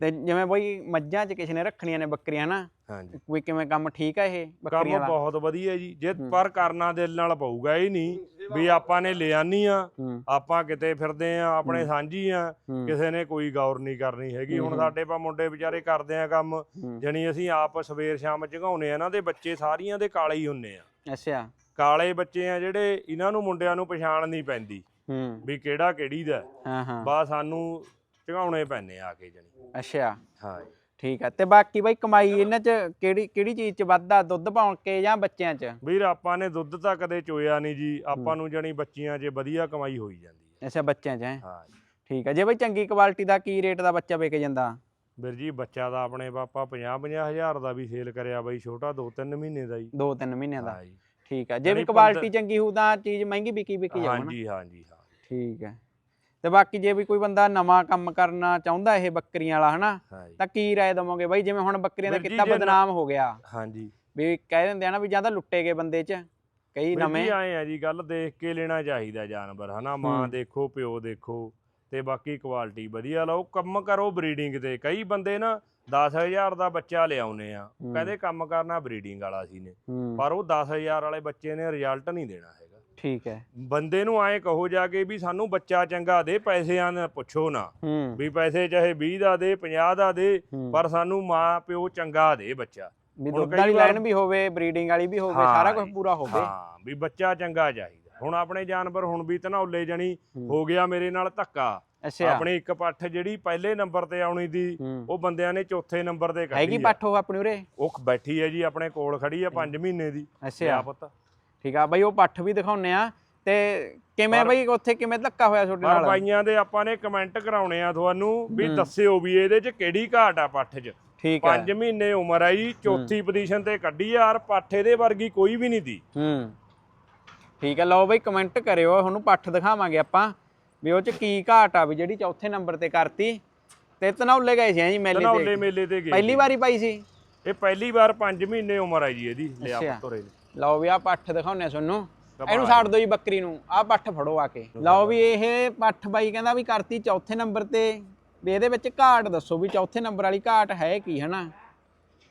ਤੇ ਜਿਵੇਂ ਬਈ ਮੱਝਾਂ 'ਚ ਕਿਸੇ ਨੇ ਰੱਖਣੀਆਂ ਨੇ ਬੱਕਰੀਆਂ ਨਾ ਹਾਂਜੀ। ਕੋਈ ਕਿਵੇਂ ਕੰਮ ਠੀਕ ਆ ਇਹ ਕੰਮ ਬੱਕਰੀਆਂ ਦਾ ਬਹੁਤ ਵਧੀਆ ਜੀ। ਜੇ। ਪਰ ਕਰਨਾ ਦਿਲ ਨਾਲ ਪਊਗਾ ਇਹ ਨਹੀਂ ਵੀ ਆਪਾਂ ਨੇ ਲਿਆਨੀ ਆ ਆਪਾਂ ਕਿਤੇ ਫਿਰਦੇ ਆ ਆਪਣੇ। ਸਾਂਝੀ ਆ ਕਿਸੇ ਨੇ ਕੋਈ ਗੌਰ ਨਹੀਂ ਕਰਨੀ ਹੈਗੀ। ਹੁਣ। ਸਾਡੇ ਪਾ ਮੁੰਡੇ ਵਿਚਾਰੇ ਕਰਦੇ ਆ ਕੰਮ। ਜਣੀ ਅਸੀਂ ਆਪ ਸਵੇਰ ਸ਼ਾਮ ਝਗਾਉਨੇ ਆ ਇਹਨਾਂ ਦੇ ਬੱਚੇ ਸਾਰੀਆਂ ਦੇ ਕਾਲੇ ਹੀ ਹੁੰਨੇ ਆ। ਅੱਛਾ। ਕਾਲੇ ਬੱਚੇ ਆ ਜਿਹੜੇ ਇਹਨਾਂ ਨੂੰ ਮੁੰਡਿਆਂ ਨੂੰ ਪਛਾਣ ਨਹੀਂ ਪੈਂਦੀ ਹੂੰ। ਵੀ ਕਿਹੜਾ ਕਿਹੜੀ ਦਾ। ਹੈ। ਹਾਂ। ਹਾਂ ਬਾ ਸਾਨੂੰ ਝਗਾਉਣੇ ਪੈਣੇ ਆ ਕੇ ਜਣੀ। ਅੱਛਾ। ਹਾਂ ਜੀ। ਠੀਕ ਹੈ ਤੇ ਬਾਕੀ ਬਾਈ ਕਮਾਈ ਇਹਨਾਂ ਚ ਕਿਹੜੀ ਕਿਹੜੀ ਚੀਜ਼ ਚ ਵੱਧਦਾ ਦੁੱਧ ਪਾਉਣ ਕੇ ਜਾਂ ਬੱਚਿਆਂ ਚ? ਵੀਰ ਆਪਾਂ ਨੇ ਦੁੱਧ ਤਾਂ ਕਦੇ ਚੋਇਆ ਨਹੀਂ ਜੀ ਆਪਾਂ ਨੂੰ ਜਣੀ ਬੱਚੀਆਂ 'ਚ ਵਧੀਆ ਕਮਾਈ ਹੋਈ ਜਾਂਦੀ ਹੈ। ਅੱਛਾ ਬੱਚਿਆਂ ਚ ਹੈ? ਹਾਂ ਜੀ। ਠੀਕ ਹੈ ਜੇ ਬਾਈ ਚੰਗੀ ਕੁਆਲਿਟੀ ਦਾ ਕੀ ਰੇਟ ਦਾ ਬੱਚਾ ਵਿਕ ਜਾਂਦਾ? ਵੀਰ ਜੀ ਬੱਚਾ ਦਾ ਆਪਣੇ ਪਾਪਾ 50 50 ਹਜ਼ਾਰ ਦਾ ਵੀ ਸੇਲ ਕਰਿਆ ਬਾਈ ਛੋਟਾ 2-3 ਮਹੀਨੇ ਦਾ ਜੀ। 2-3 ਮਹੀਨਿਆਂ ਦਾ। ਹਾਂ ਜੀ। ਠੀਕ ਹੈ ਜੇ ਵੀ ਯਾਨੀ ਕੁਆਲਿਟੀ ਚੰਗੀ ਹੋਊ ਤਾਂ ਚੀਜ਼ ਮਹਿੰਗੀ ਵਿਕੀ ਵਿਕੀ ਜਾਊ ਨਾ ਹਾਂਜੀ ਹਾਂਜੀ ਹਾਂ ਠੀਕ ਹੈ ਤੇ ਬਾਕੀ ਜੇ ਵੀ ਕੋਈ ਬੰਦਾ ਨਵਾਂ ਕੰਮ ਕਰਨਾ ਚਾਹੁੰਦਾ ਇਹ ਬੱਕਰੀਆਂ ਵਾਲਾ ਹਨਾ ਤਾਂ ਕੀ ਰਾਏ ਦਵੋਗੇ ਬਾਈ? ਜਿਵੇਂ ਹੁਣ ਬੱਕਰੀਆਂ ਦਾ ਕਿੱਤਾ ਬਦਨਾਮ ਹੋ ਗਿਆ। ਹਾਂਜੀ। ਵੀ ਕਹਿ ਦਿੰਦੇ ਆ ਨਾ ਵੀ ਜਾਂ ਤਾਂ ਲੁੱਟੇ ਗਏ ਬੰਦੇ ਚ ਕਈ ਨਵੇਂ। ਆਏ ਆ ਜੀ ਗੱਲ ਦੇਖ ਕੇ ਲੈਣਾ ਚਾਹੀਦਾ ਜਾਨਵਰ ਹਨਾ ਮਾਂ। ਦੇਖੋ ਪਿਓ ਦੇਖੋ ਤੇ ਬਾਕੀ ਕੁਆਲਿਟੀ ਵਧੀਆ ਲਾਓ। ਕੰਮ ਕਰੋ ਬਰੀਡਿੰਗ ਤੇ। ਕਈ ਬੰਦੇ ਨਾ 10000 ਦਾ ਬੱਚਾ ਲਿਆਉਨੇ ਆ। ਕਹਿੰਦੇ ਕੰਮ ਕਰਨਾ ਬਰੀਡਿੰਗ ਵਾਲਾ ਸੀ ਨੇ। ਪਰ ਉਹ 10000 ਵਾਲੇ ਬੱਚੇ ਨੇ ਰਿਜ਼ਲਟ ਨਹੀਂ ਦੇਣਾ ਹੈਗਾ। ਠੀਕ ਹੈ। ਬੰਦੇ ਨੂੰ ਐਂ ਕਹੋ ਜਾ ਕੇ ਵੀ ਸਾਨੂੰ ਬੱਚਾ ਚੰਗਾ ਦੇ ਪੈਸਿਆਂ ਦਾ ਪੁੱਛੋ ਨਾ। ਹੂੰ। ਵੀ ਪੈਸੇ ਚਾਹੇ 20 ਦਾ ਦੇ 50 ਦਾ ਦੇ ਹੂੰ। ਪਰ ਸਾਨੂੰ ਮਾਂ ਪਿਓ ਚੰਗਾ ਦੇ ਬੱਚਾ। ਵੀ ਦੁੱਧ ਵਾਲੀ ਲਾਈਨ ਵੀ ਹੋਵੇ ਬਰੀਡਿੰਗ ਵਾਲੀ ਵੀ ਹੋਵੇ ਹਾਂ ਸਾਰਾ ਕੁਝ ਪੂਰਾ ਹੋਵੇ। ਹਾਂ ਵੀ ਬੱਚਾ ਚੰਗਾ ਚਾਹੀਦਾ। ਹੁਣ ਆਪਣੇ ਜਾਨਵਰ ਹੁਣ ਵੀ ਧਨੌਲੇ ਜਣੀ ਹੂੰ। ਹੋ ਗਿਆ ਮੇਰੇ ਨਾਲ ਧੱਕਾ। ਆਪਣੀ ਇੱਕ ਪੱਠ ਜਿਹੜੀ ਪਹਿਲੇ ਨੰਬਰ ਤੇ ਆਉਣੀ ਦੀ ਹੂੰ। ਉਹ ਬੰਦਿਆਂ ਨੇ ਚੌਥੇ ਨੰਬਰ ਤੇ ਹੈਗੀ ਕੱਢੀ ਆ। ਪੱਠ ਉਹ ਆਪਣੀ ਉਰੇ? ਉਹ ਬੈਠੀ ਹੈ ਜੀ ਆਪਣੇ ਕੋਲ ਖੜੀ ਆ 5 ਮਹੀਨੇ ਦੀ। ਅੱਛਾ। ਪੁੱਤ। ਠੀਕ ਆ ਬਾਈ ਉਹ ਪੱਠ ਵੀ ਦਿਖਾਉਨੇ ਆ ਤੇ ਕਿਵੇਂ ਬਾਈ ਉੱਥੇ ਕਿਵੇਂ ਧੱਕਾ ਹੋਇਆ ਤੁਹਾਡੇ ਨਾਲ? ਬਾਈਆਂ ਦੇ ਆਪਾਂ ਨੇ ਕਮੈਂਟ ਕਰਾਉਣੇ ਆ ਤੁਹਾਨੂੰ ਵੀ। ਦੱਸਿਓ ਵੀ ਇਹਦੇ 'ਚ ਕਿਹੜੀ ਘਾਟ ਆ ਪੱਠ 'ਚ। ਠੀਕ ਹੈ 5 ਮਹੀਨੇ ਉਮਰ ਆ ਜੀ ਚੌਥੀ ਪੋਜੀਸ਼ਨ ਤੇ ਕੱਢੀ ਆ ਯਾਰ ਪੱਠ ਇਹਦੇ ਵਰਗੀ ਕੋਈ ਵੀ ਨਹੀਂ ਦੀ। ਹੂੰ। ਠੀਕ ਹੈ ਲਓ ਬਾਈ ਕਮੈਂਟ ਕਰਿਓ ਤੁਹਾਨੂੰ ਪੱਠ ਦਿਖਾਵਾਂਗੇ ਆਪਾਂ ਵੀ ਉਹ ਚ ਕੀ ਘਾਟ ਆ ਵੀ ਜਿਹੜੀ ਚੌਥੇ ਨੰਬਰ ਤੇ ਕਰਤੀ। ਤੇ ਤਨੌਲੇ ਗਏ ਸੀ ਜੀ ਮੇਲੇ ਤੇ। ਮੇਲੇ ਤੇ ਗਏ ਪਹਿਲੀ। ਵਾਰੀ ਪਾਈ ਸੀ? ਇਹ ਪਹਿਲੀ ਵਾਰ 5 ਮਹੀਨੇ ਉਮਰ ਆ ਜੀ ਇਹਦੀ ਲਿਆ। ਪੁੱਤਰੇ ਨੇ ਲਓ ਵੀ ਆ ਪੱਠ ਦਿਖਾਉਨੇ ਤੁਹਾਨੂੰ ਇਹਨੂੰ ਛੱਡ ਦਿਓ ਜੀ ਬੱਕਰੀ ਨੂੰ। ਆ ਪੱਠ ਫੜੋ ਆ ਕੇ। ਲਓ ਵੀ ਇਹ ਪੱਠ ਬਾਈ ਕਹਿੰਦਾ ਵੀ ਕਰਤੀ ਚੌਥੇ ਨੰਬਰ ਤੇ। ਵੀ ਇਹਦੇ ਵਿੱਚ ਘਾਟ ਦੱਸੋ ਵੀ ਚੌਥੇ ਨੰਬਰ ਵਾਲੀ ਘਾਟ ਹੈ ਕੀ ਹਨਾ?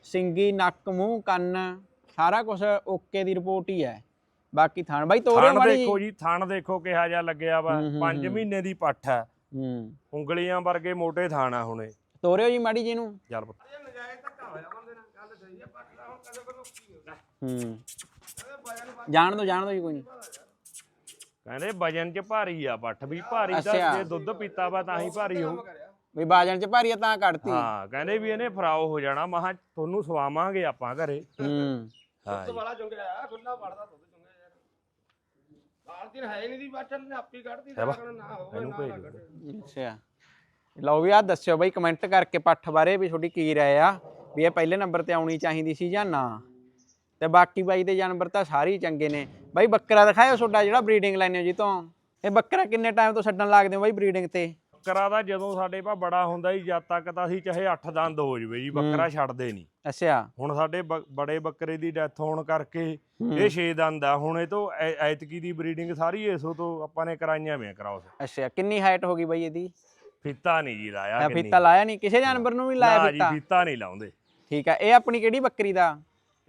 ਸਿੰਗੀ ਨੱਕ ਮੂੰਹ ਕੰਨ ਸਾਰਾ ਕੁਝ ਓਕੇ ਦੀ ਰਿਪੋਰਟ ਹੀ ਹੈ। ਬਾਕੀ ਥਾਣ ਬਾਈ ਤੋਰੇ ਮਾੜੀ ਦੇਖੋ ਜੀ ਥਣ ਦੇਖੋ ਕਿਹਾ ਜਿਹਾ ਲੱਗਿਆ ਵਾ। ਹੂੰ, ਹੂੰ, 5 ਹੂੰ। ਮਹੀਨੇ ਦੀ ਪੱਠ ਆ ਹੂੰ। ਉਂਗਲੀਆਂ ਵਰਗੇ ਮੋਟੇ ਥਣ ਆ ਹੁਣੇ। ਤੋਰਿਓ ਜੀ ਮਾੜੀ ਜੀ ਨੂੰ ਚੱਲ ਪੁੱਤ। ਇਹ ਨਜਾਇਜ਼ ਧੱਕਾ ਹੋਇਆ ਬੰਦੇ ਨਾਲ ਗੱਲ ਸਹੀ ਹੈ ਪੱਟ ਦਾ ਹੁਣ ਕਦੇ ਕੋਲ ਕੀ ਹੁੰਦਾ ਹੂੰ। ਜਾਣ ਦੋ ਜਾਣ ਦੋ ਜੀ ਕੋਈ ਨਹੀਂ ਕਹਿੰਦੇ ਵਜਨ 'ਚ ਭਾਰੀ ਆ ਪੱਠ ਵੀ ਭਾਰੀ ਅੱਛਾ। ਜੇ ਦੁੱਧ ਪੀਤਾ ਵਾ ਤਾਂ ਹੀ ਭਾਰੀ ਹੋਊ। ਵੀ ਬਾਜਣ ਚ ਭਾਰੀ ਆ ਤਾਂ ਕੱਢਤੀ ਹਾਂ ਕਹਿੰਦੇ ਵੀ ਇਹਨੇ ਫਰਾਓ ਹੋ ਜਾਣਾ ਮਹਾ ਤੁਹਾਨੂੰ ਸਵਾਵਾਂਗੇ ਆਪਾਂ ਘਰੇ। ਹੂੰ। ਹਾਂ ਦੁੱਧ ਜੀ। ਵਾਲਾ ਜੁੰਗਿਆ ਖੁੱਲਾ ਵੜਦਾ ਦੁੱਧ ਯਾਰ। ਬਾਲ ਦਿਨ ਹੈ ਨਹੀਂ ਦੀ ਬਾਟਲ ਨੇ ਆਪੀ ਕੱਢਦੀ। ਤਾਂ ਨਾ ਹੋਵੇ ਇਹਨੂੰ ਭੇਜ ਨਾ ਅੱਛਾ। ਲਓ ਵੀ ਆ ਦੱਸਿਓ ਬਾਈ ਕਮੈਂਟ ਕਰਕੇ ਪੱਠ ਬਾਰੇ ਵੀ ਤੁਹਾਡੀ ਕੀ ਰਾਏ ਆ ਵੀ ਇਹ ਪਹਿਲੇ ਨੰਬਰ ਤੇ ਆਉਣੀ ਚਾਹੀਦੀ ਸੀ ਜਾਂ ਨਾ। ਤੇ ਬਾਕੀ ਬਾਈ ਦੇ ਜਾਨਵਰ ਤਾਂ ਸਾਰੇ ਹੀ ਚੰਗੇ ਨੇ। ਬਾਈ ਬੱਕਰਾ ਦਿਖਾਇਓ ਤੁਹਾਡਾ ਜਿਹੜਾ ਬਰੀਡਿੰਗ ਲੈਣੇ ਹੋ ਜੀ ਤੋਂ। ਇਹ ਬੱਕਰਾ ਕਿੰਨੇ ਟਾਈਮ ਤੋਂ ਛੱਡਣ ਲੱਗਦੇ ਹੋ ਬਾਈ ਬਰੀਡਿੰਗ ਤੇ? ਬੱਕਰਾ ਦਾ ਜਦੋਂ ਸਾਡੇ ਪਾ ਬੜਾ ਹੁੰਦਾ ਜੀ ਜਦ ਤੱਕ ਤਾਂ ਅਸੀਂ ਚਾਹੇ 8 ਦੰਦ ਹੋ ਜਵੇ ਜੀ ਬੱਕਰਾ ਛੱਡਦੇ ਨਹੀਂ। ਅੱਛਾ। ਹੁਣ ਸਾਡੇ ਬੜੇ ਬੱਕਰੇ ਦੀ ਡੈਥ ਹੋਣ ਕਰਕੇ। ਇਹ 6 ਦੰਦ ਆ। ਹੁਣ ਇਹ ਤੋਂ ਐਤਕੀ ਦੀ ਬਰੀਡਿੰਗ ਸਾਰੀ ਇਸੋ ਤੋਂ ਆਪਾਂ ਨੇ ਕਰਾਈਆਂ ਵੇ ਕਰਾਉਸ ਅੱਛਾ ਕਿੰਨੀ ਹਾਈਟ ਹੋ ਗਈ ਬਾਈ ਇਹਦੀ? ਫੀਤਾ ਨਹੀਂ ਜੀ ਲਾਇਆ ਕਿੰਨੀ। ਫੀਤਾ ਲਾਇਆ ਨਹੀਂ ਕਿਸੇ ਜਾਨਵਰ ਨੂੰ ਵੀ ਲਾਇਆ ਜੀ ਫੀਤਾ ਨਹੀਂ ਲਾਉਂਦੇ। ਠੀਕ ਆ ਇਹ ਆਪਣੀ ਕਿਹੜੀ ਬੱਕਰੀ ਦਾ?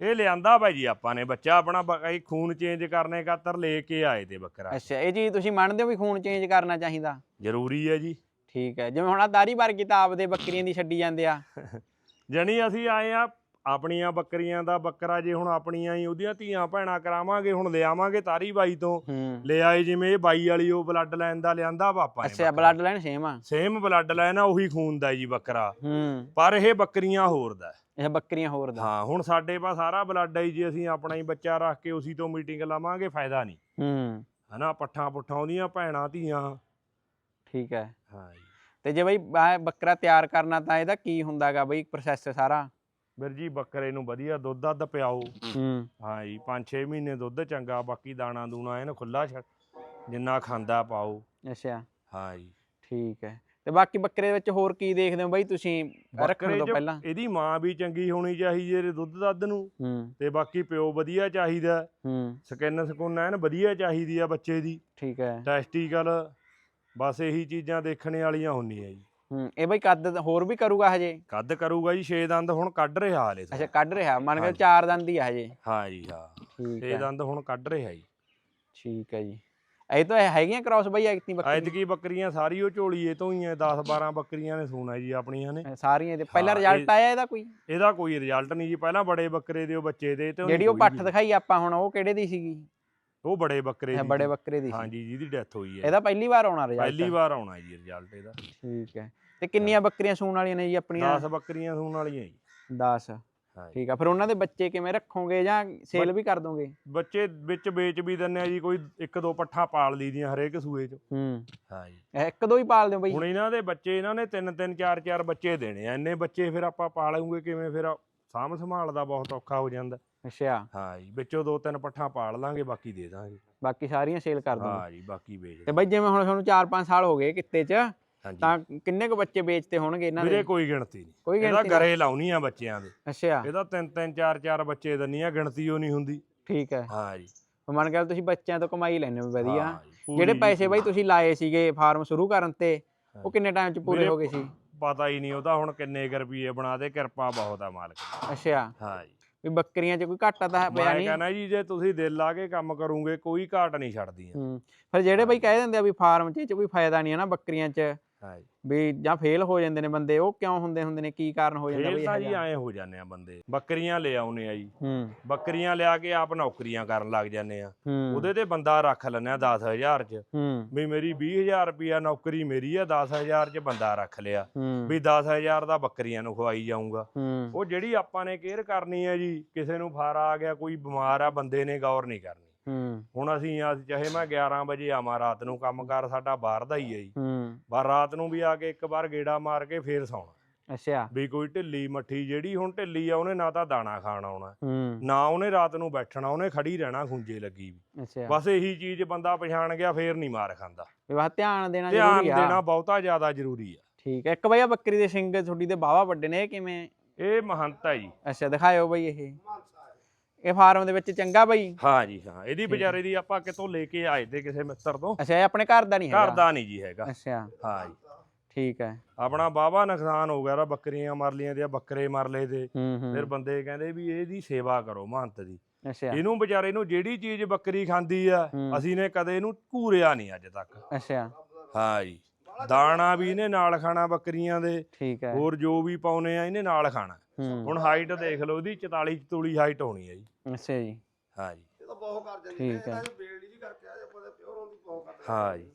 ਇਹ ਲਿਆਂਦਾ ਭਾਈ ਜੀ ਆਪਾਂ ਨੇ ਬੱਚਾ ਆਪਣਾ ਬ- ਖੂਨ ਚੇਂਜ ਕਰਨੇ ਖਾਤਰ ਲੈ ਕੇ ਆਏ ਤੇ ਬੱਕਰਾ। ਅੱਛਾ ਇਹ ਚੀਜ਼ ਤੁਸੀਂ ਮੰਨਦੇ ਹੋ ਵੀ ਖੂਨ ਚੇਂਜ ਕਰਨਾ ਚਾਹੀਦਾ? ਜ਼ਰੂਰੀ ਹੈ ਜੀ। ਠੀਕ ਹੈ ਜਿਵੇਂ ਹੁਣ ਆ ਦਾਰੀ ਵਰਗੀ ਤਾਂ ਆਪਦੇ ਬੱਕਰੀਆਂ ਦੀ ਛੱਡੀ ਜਾਂਦੇ ਆ। ਜਣੀ ਅਸੀਂ ਆਏ ਆ ਆਪਣੀਆਂ ਬੱਕਰੀਆਂ ਦਾ ਬੱਕਰਾ ਜੇ ਹੁਣ ਆਪਣੀਆਂ ਹੀ ਉਹਦੀਆਂ ਧੀਆਂ ਭੈਣਾਂ ਕਰਾਵਾਂਗੇ ਹੁਣ ਲਿਆਵਾਂਗੇ ਤਾਰੀ ਬਾਈ ਤੋਂ। ਹੂੰ। ਲੈ ਆਏ ਜਿਵੇਂ ਇਹ ਬਾਈ ਵਾਲੀ ਉਹ ਬਲੱਡ ਲਾਈਨ ਦਾ ਲਿਆਂਦਾ ਪਾਪਾ ਨੇ ਅੱਛਾ ਬਲੱਡ ਲਾਈਨ ਸੇਮ ਆ। ਸੇਮ ਬਲੱਡ ਲਾਈਨ ਆ ਉਹੀ ਖੂਨ ਦਾ ਜੀ ਬੱਕਰਾ। ਹੂੰ। ਪਰ ਇਹ ਬੱਕਰੀਆਂ ਹੋਰ ਦਾ ਹੈ। ਇਹ ਬੱਕਰੀਆਂ ਹੋਰ ਦਾ। ਹਾਂ ਹੁਣ ਸਾਡੇ ਪਾ ਸਾਰਾ ਬਲੱਡ ਹੈ ਜੀ, ਅਸੀਂ ਆਪਣਾ ਹੀ ਬੱਚਾ ਰੱਖ ਕੇ ਉਸੇ ਤੋਂ ਮੀਟਿੰਗ ਲਾਵਾਂਗੇ ਫਾਇਦਾ ਨਹੀਂ। ਹੂੰ। ਹਨਾ ਪੱਠਾਂ ਪੁੱਠਾਂ ਉਹਦੀਆਂ ਭੈਣਾਂ ਧੀਆਂ। ਠੀਕ ਹੈ। ਹਾਂ ਜੀ। ਤੇ ਜੇ ਬਈ ਬੱਕਰਾ ਤਿਆਰ ਕਰਨਾ ਤਾਂ ਇਹਦਾ ਕੀ ਹੁੰਦਾਗਾ ਬਈ ਪ੍ਰੋਸੈਸ ਸਾਰਾ? ਵੀਰ ਜੀ ਬੱਕਰੇ ਨੂੰ ਵਧੀਆ ਦੁੱਧ ਦੱਧ ਪਿਆਓ। ਹੂੰ। ਹਾਂ ਜੀ 5-6 ਮਹੀਨੇ ਦੁੱਧ ਚੰਗਾ ਬਾਕੀ ਦਾਣਾ ਦੂਣਾ ਇਹਨੂੰ ਖੁੱਲਾ ਛੱਡ ਜਿੰਨਾ ਖਾਂਦਾ ਪਾਓ। ਅੱਛਾ। ਹਾਂ ਜੀ। ਠੀਕ ਹੈ। ਤੇ ਬਾਕੀ ਬੱਕਰੇ ਵਿੱਚ ਹੋਰ ਕੀ ਦੇਖਦੇ ਹੋ ਬਈ ਤੁਸੀਂ? ਰੱਖਣ ਤੋਂ ਪਹਿਲਾਂ। ਇਹਦੀ ਮਾਂ ਵੀ ਚੰਗੀ ਹੋਣੀ ਚਾਹੀਦੀ ਹੈ ਦੁੱਧ ਦੱਧ ਨੂੰ। ਹੂੰ। ਤੇ ਬਾਕੀ ਪਿਓ ਵਧੀਆ ਚਾਹੀਦਾ ਹੂੰ। ਸਕਿਨ ਸਕੁਨ ਐਨ ਵਧੀਆ ਚਾਹੀਦੀ ਆ ਬੱਚੇ ਦੀ। ਠੀਕ ਹੈ। ਟੈਸਟੀਕਲ ਬਸ ਇਹੀ ਚੀਜ਼ਾਂ ਦੇਖਣੇ ਵਾਲੀਆਂ ਹੁੰਦੀਆਂ ਜੀ। ਹੂੰ ਇਹ ਬਈ ਕੱਦ ਹੋਰ ਵੀ ਕਰੂਗਾ ਹਜੇ? ਕੱਦ ਕਰੂਗਾ ਜੀ 6 ਦੰਦ ਹੁਣ ਕੱਢ ਰਿਹਾ ਹਾਲੇ ਤੋਂ। ਅੱਛਾ ਕੱਢ ਰਿਹਾ ਮੰਨ ਕੇ ਹਾਂਜੀ। ਚਾਰ ਦੰਦ ਹੀ ਆ ਹਜੇ। ਹਾਂ ਜੀ ਹਾਂ। ਠੀਕ 6 ਹੈ। ਦੰਦ ਹੁਣ ਕੱਢ ਰਿਹਾ ਜੀ। ਠੀਕ ਹੈ ਜੀ। ਇਹ ਤਾਂ ਹੈਗੀਆਂ ਕ੍ਰਾਸ ਬਈ ਐਕਤੀ ਬੱਕਰੀ ਐਤਕੀ ਬੱਕਰੀਆਂ ਸਾਰੀ ਉਹ ਝੋਲੀਏ ਤੋਂ ਹੀ ਐ 10 12 ਬੱਕਰੀਆਂ ਨੇ ਸੂਣਾ ਜੀ ਆਪਣੀਆਂ ਨੇ। ਸਾਰੀਆਂ ਇਹਦੇ ਪਹਿਲਾ ਰਿਜ਼ਲਟ ਆਇਆ ਇਹਦਾ ਕੋਈ? ਇਹਦਾ ਕੋਈ ਰਿਜ਼ਲਟ ਨਹੀਂ ਜੀ ਪਹਿਲਾਂ ਬੜੇ ਬੱਕਰੇ ਦੇ ਉਹ ਬੱਚੇ ਦੇ ਤੇ ਜਿਹੜੀ ਉਹ ਪੱਠ ਦਿਖਾਈ ਆਪਾਂ ਹੁਣ ਉਹ ਕਿਹੜੇ ਦੀ ਸੀਗੀ? ਉਹ ਬੜੇ ਬੱਕਰੇ ਦੀ ਬੜੇ। ਬੱਕਰੇ ਦੀ ਹਾਂਜੀ ਜਿਹਦੀ ਡੈਥ ਹੋਈ ਹੈ ਇਹਦਾ ਪਹਿਲੀ ਵਾਰ ਆਉਣਾ ਰਿਜ਼ਲਟ ਪਹਿਲੀ ਵਾਰ ਆਉਣਾ ਜੀ ਰਿਜ਼ਲਟ ਇਹਦਾ। ਠੀਕ ਹੈ ਤੇ ਕਿੰਨੀਆਂ ਬੱਕਰੀਆਂ ਸੂਣ ਵਾਲੀਆਂ ਨੇ ਜੀ ਆਪਣੀਆਂ? 10 ਬੱਕਰੀਆਂ ਸੂਣ ਵਾਲੀਆਂ ਜੀ। 10 ਹਾਂਜੀ ਠੀਕ ਆ ਫਿਰ ਉਹਨਾਂ ਦੇ ਬੱਚੇ ਕਿਵੇਂ ਰੱਖੋਗੇ ਜਾਂ ਸੇਲ ਵੀ ਕਰ ਦੋਗੇ? ਬੱਚੇ ਵਿੱਚ ਵੇਚ ਵੀ ਦਿੰਨੇ ਆ ਜੀ ਕੋਈ ਇੱਕ ਦੋ ਪੱਠਾ ਪਾਲ ਲਈਦੀਆਂ ਹਰੇਕ ਸੂਏ 'ਚ। ਹੂੰ। ਹਾਂਜੀ। ਇਹ ਇੱਕ ਦੋ ਹੀ ਪਾਲ ਦਿਓ ਬਈ। ਹੁਣ ਇਹਨਾਂ ਦੇ ਬੱਚੇ ਇਹਨਾਂ ਨੇ ਤਿੰਨ ਤਿੰਨ ਚਾਰ ਚਾਰ ਬੱਚੇ ਦੇਣੇ ਆ। ਇੰਨੇ ਬੱਚੇ ਫਿਰ ਆਪਾਂ ਪਾਲਾਂਗੇ ਕਿਵੇਂ? ਫਿਰ ਸਾਂਭ ਸੰਭਾਲ ਦਾ ਬਹੁਤ ਔਖਾ ਹੋ ਜਾਂਦਾ। ਅੱਛਾ। ਹਾਂ ਜੀ ਵਿੱਚੋਂ ਦੋ ਤਿੰਨ ਪੱਠਾ ਪਾਲ ਲਾਂਗੇ ਬਾਕੀ ਦੇ ਦਾਂਗੇ। ਬਾਕੀ ਸਾਰੀਆਂ ਸੇਲ ਕਰ ਦੋਗੇ। ਹਾਂ ਜੀ ਬਾਕੀ ਵੇਚ ਤੇ ਬਈ ਜਿਵੇਂ ਹੁਣ ਤੁਹਾਨੂੰ 4-5 ਸਾਲ ਹੋ ਗਏ ਕਿੱਤੇ 'ਚ ਤਾਂ ਕਿੰਨੇ ਕੁ ਬੱਚੇ ਵੇਚਤੇ ਹੋਣਗੇ ਇਹਨਾਂ ਵੀਰੇ ਦੇ ਕੋਈ ਗਿਣਤੀ ਨਹੀਂ। ਕੋਈ ਇਹਦਾ ਗਿਣਤੀ ਗਰੇ ਲਾਉਣੀ ਆ ਬੱਚਿਆਂ ਦੇ। ਅੱਛਾ। ਇਹਦਾ ਤਿੰਨ ਤਿੰਨ ਚਾਰ ਚਾਰ ਬੱਚੇ ਦੰਨੀ ਆ ਗਿਣਤੀ ਉਹ ਨਹੀਂ ਹੁੰਦੀ। ਠੀਕ ਹੈ। ਹਾਂ ਜੀ। ਮੰਨ ਕੇ ਚੱਲ ਤੁਸੀਂ ਬੱਚਿਆਂ ਤੋਂ ਕਮਾਈ ਲੈਣੇ ਹੋ ਵਧੀਆ। ਹਾਂ ਜੀ, ਪੂਰੀ ਜਿਹੜੇ ਪੈਸੇ ਬਈ। ਤੁਸੀਂ ਲਾਏ ਸੀਗੇ ਫਾਰਮ ਸ਼ੁਰੂ ਕਰਨ ਤੇ ਉਹ। ਕਿੰਨੇ ਟਾਈਮ 'ਚ ਪੂਰੇ ਹੋ ਗਏ ਸੀ? ਪਤਾ ਹੀ ਨਹੀਂ ਉਹਦਾ ਹੁਣ ਕਿੰਨੇ ਕੁ ਰੁਪਏ ਬਣਾ ਦੇ ਕਿਰਪਾ ਬਹੁਤ ਆ ਮਾਲਕ ਦੀ। ਅੱਛਾ। ਹਾਂ ਜੀ। ਵੀ ਬੱਕਰੀਆਂ 'ਚ ਕੋਈ ਘਾਟਾ ਤਾਂ ਪਿਆ ਮੈਂ ਨਹੀਂ। ਕਹਿੰਦਾ ਜੀ ਜੇ ਤੁਸੀਂ ਦਿਲ ਲਾ ਕੇ ਕੰਮ ਕਰੋਗੇ ਕੋਈ ਘਾਟ ਨਹੀਂ ਛੱਡਦੀਆਂ। ਹੂੰ। ਫਿਰ ਜਿਹੜੇ ਬਈ ਕਹਿ ਦਿੰਦੇ ਆ ਵੀ ਫਾਰਮ 'ਚ ਇਹ 'ਚ ਕੋਈ ਫਾਇਦਾ ਨਹੀਂ ਹੈ ਨਾ ਬੱਕਰੀਆਂ 'ਚ ਵੀ ਜਾਂ ਫੇਲ ਹੋ ਜਾਂਦੇ ਨੇ ਬੰਦੇ ਉਹ ਕਿਉਂ ਹੁੰਦੇ ਹੁੰਦੇ ਨੇ ਕੀ ਕਾਰਨ ਹੋ ਜਾਂਦਾ ਫੇਰ ਤਾਂ ਜੀ? ਐਂ ਹੋ ਜਾਂਦੇ ਆ ਬੰਦੇ। ਬੱਕਰੀਆਂ ਲੈ ਆਉਨੇ ਆ ਜੀ। ਹੂੰ। ਬੱਕਰੀਆਂ ਲਿਆ ਕੇ ਆਪ ਨੌਕਰੀਆਂ ਕਰਨ ਲੱਗ ਜਾਂਦੇ ਆ। ਹੂੰ। ਉਹਦੇ ਤੇ ਬੰਦਾ ਰੱਖ ਲੈਂਦੇ ਆ 10000 ਚ। ਹੂੰ। ਵੀ ਮੇਰੀ 20000 ਰੁਪਿਆ ਨੌਕਰੀ ਮੇਰੀ ਆ 10000 ਚ ਬੰਦਾ ਰੱਖ ਲਿਆ। ਹੂੰ। ਵੀ 10000 ਦਾ ਬੱਕਰੀਆਂ ਨੂੰ ਖਵਾਈ ਜਾਊਂਗਾ। ਹੂੰ। ਉਹ ਜਿਹੜੀ ਆਪਾਂ ਨੇ ਕੇਅਰ ਕਰਨੀ ਹੈ ਜੀ ਕਿਸੇ ਨੂੰ ਫਾਰਾ ਆ ਗਿਆ ਕੋਈ ਬਿਮਾਰ ਆ ਬੰਦੇ ਨੇ ਗੌਰ ਨਹੀਂ ਕਰਨੀ। ਹੂੰ। ਹੁਣ ਅਸੀਂ ਆ ਚਾਹੇ ਮੈਂ 11 ਵਜੇ ਆਵਾਂ ਰਾਤ ਨੂੰ ਕੰਮਕਾਰ ਸਾਡਾ ਬਾਹਰ ਦਾ ਹੀ ਹੈ ਜੀ। ਹੂੰ। ਪਰ ਰਾਤ ਨੂੰ ਵੀ ਆ ਕੇ ਇੱਕ ਵਾਰ ਗੇੜਾ ਮਾਰ ਕੇ ਫੇਰ ਸੌਣਾ। ਅੱਛਾ। ਵੀ ਕੋਈ ਢਿੱਲੀ ਮੱਠੀ ਜਿਹੜੀ ਹੁਣ ਢਿੱਲੀ ਆ ਉਹਨੇ ਨਾ ਤਾਂ ਦਾਣਾ ਖਾਣ ਆਉਣਾ। ਹੂੰ। ਨਾ ਉਹਨੇ ਰਾਤ ਨੂੰ ਬੈਠਣਾ ਉਹਨੇ ਖੜੀ ਰਹਿਣਾ ਖੁੰਝੇ ਲੱਗੀ ਵੀ। ਅੱਛਾ। ਬਸ ਇਹੀ ਚੀਜ਼ ਬੰਦਾ ਪਛਾਣ ਗਿਆ ਫੇਰ ਨਹੀਂ ਮਾਰ ਖਾਂਦਾ। ਵੀ ਬਸ ਧਿਆਨ ਦੇਣਾ ਧਿਆਨ ਜ਼ਰੂਰੀ ਆ। ਦੇਣਾ ਬਹੁਤਾ ਜ਼ਿਆਦਾ ਜ਼ਰੂਰੀ ਆ। ਠੀਕ ਹੈ ਇੱਕ ਬਈ ਆਹ ਬੱਕਰੀ ਦੇ ਸਿੰਗ ਤੁਹਾਡੀ ਦੇ ਬਾਵਾ ਵੱਡੇ ਨੇ ਇਹ ਕਿਵੇਂ? ਇਹ ਮਹੰਤ ਜੀ। ਅੱਛਾ ਦਿਖਾਇਓ ਬਈ ਇਹ। ਇਹ ਫਾਰਮ ਦੇ ਵਿੱਚ ਚੰਗਾ ਬਈ। ਹਾਂ ਜੀ ਹਾਂ। ਇਹਦੀ ਵਿਚਾਰੇ ਦੀ ਆਪਾਂ ਕਿਤੋਂ ਲੈ ਕੇ ਆਏ ਤੇ ਕਿਸੇ ਮਿੱਤਰ ਤੋਂ। ਅੱਛਾ ਇਹ ਆਪਣੇ ਘਰ ਦਾ ਨਹੀਂ ਘਰ ਹੈਗਾ ਦਾ ਨਹੀਂ ਜੀ ਹੈਗਾ। ਅੱਛਾ। ਹਾਂ ਜੀ। ਠੀਕ ਹੈ। ਆਪਣਾ ਬਾਵਾ ਨੁਕਸਾਨ ਹੋ ਗਿਆ ਰਾ ਬੱਕਰੀਆਂ ਮਰ ਲੀਆਂ ਤੇ ਬੱਕਰੇ ਮਰ ਲਏ ਤੇ। ਫਿਰ ਬੰਦੇ ਕਹਿੰਦੇ ਵੀ ਇਹਦੀ ਸੇਵਾ ਕਰੋ ਮਹੰਤ ਦੀ। ਅੱਛਾ। ਇਹਨੂੰ ਵਿਚਾਰੇ ਨੂੰ ਜਿਹੜੀ ਚੀਜ਼ ਬੱਕਰੀ ਖਾਂਦੀ ਆ। ਅਸੀਂ ਨੇ ਕਦੇ ਇਹਨੂੰ ਘੂਰਿਆ ਨਹੀਂ ਅੱਜ ਤੱਕ। ਅੱਛਾ। ਹਾਂ ਜੀ। ਦਾਣਾ ਵੀ ਇਹਨੇ ਨਾਲ ਖਾਣਾ ਬੱਕਰੀਆਂ ਦੇ। ਠੀਕ ਹੈ। ਹੋਰ ਜੋ ਵੀ ਪਾਉਨੇ ਆ ਇਹਨੇ ਨਾਲ ਖਾਣਾ। ਹੁਣ ਹਾਈਟ ਦੇਖ ਲਓ ਇਹਦੀ 44 ਚਤੂਲੀ ਹਾਈਟ ਹੋਣੀ ਹੈ ਜੀ। ਅੱਛਾ ਜੀ। ਹਾਂ ਜੀ। ਇਹ ਤਾਂ ਬਹੁਤ ਕਰ ਜਾਂਦੀ ਠੀਕ ਹੈ ਹੈ। ਇਹਦਾ ਬੇਲੜੀ ਜੀ ਕਰਕੇ ਆ ਜੇ ਆਪਾਂ ਪਿਓਰ ਹੁੰਦੀ ਬਹੁਤ ਕਰਦੇ ਹਾਂ ਜੀ।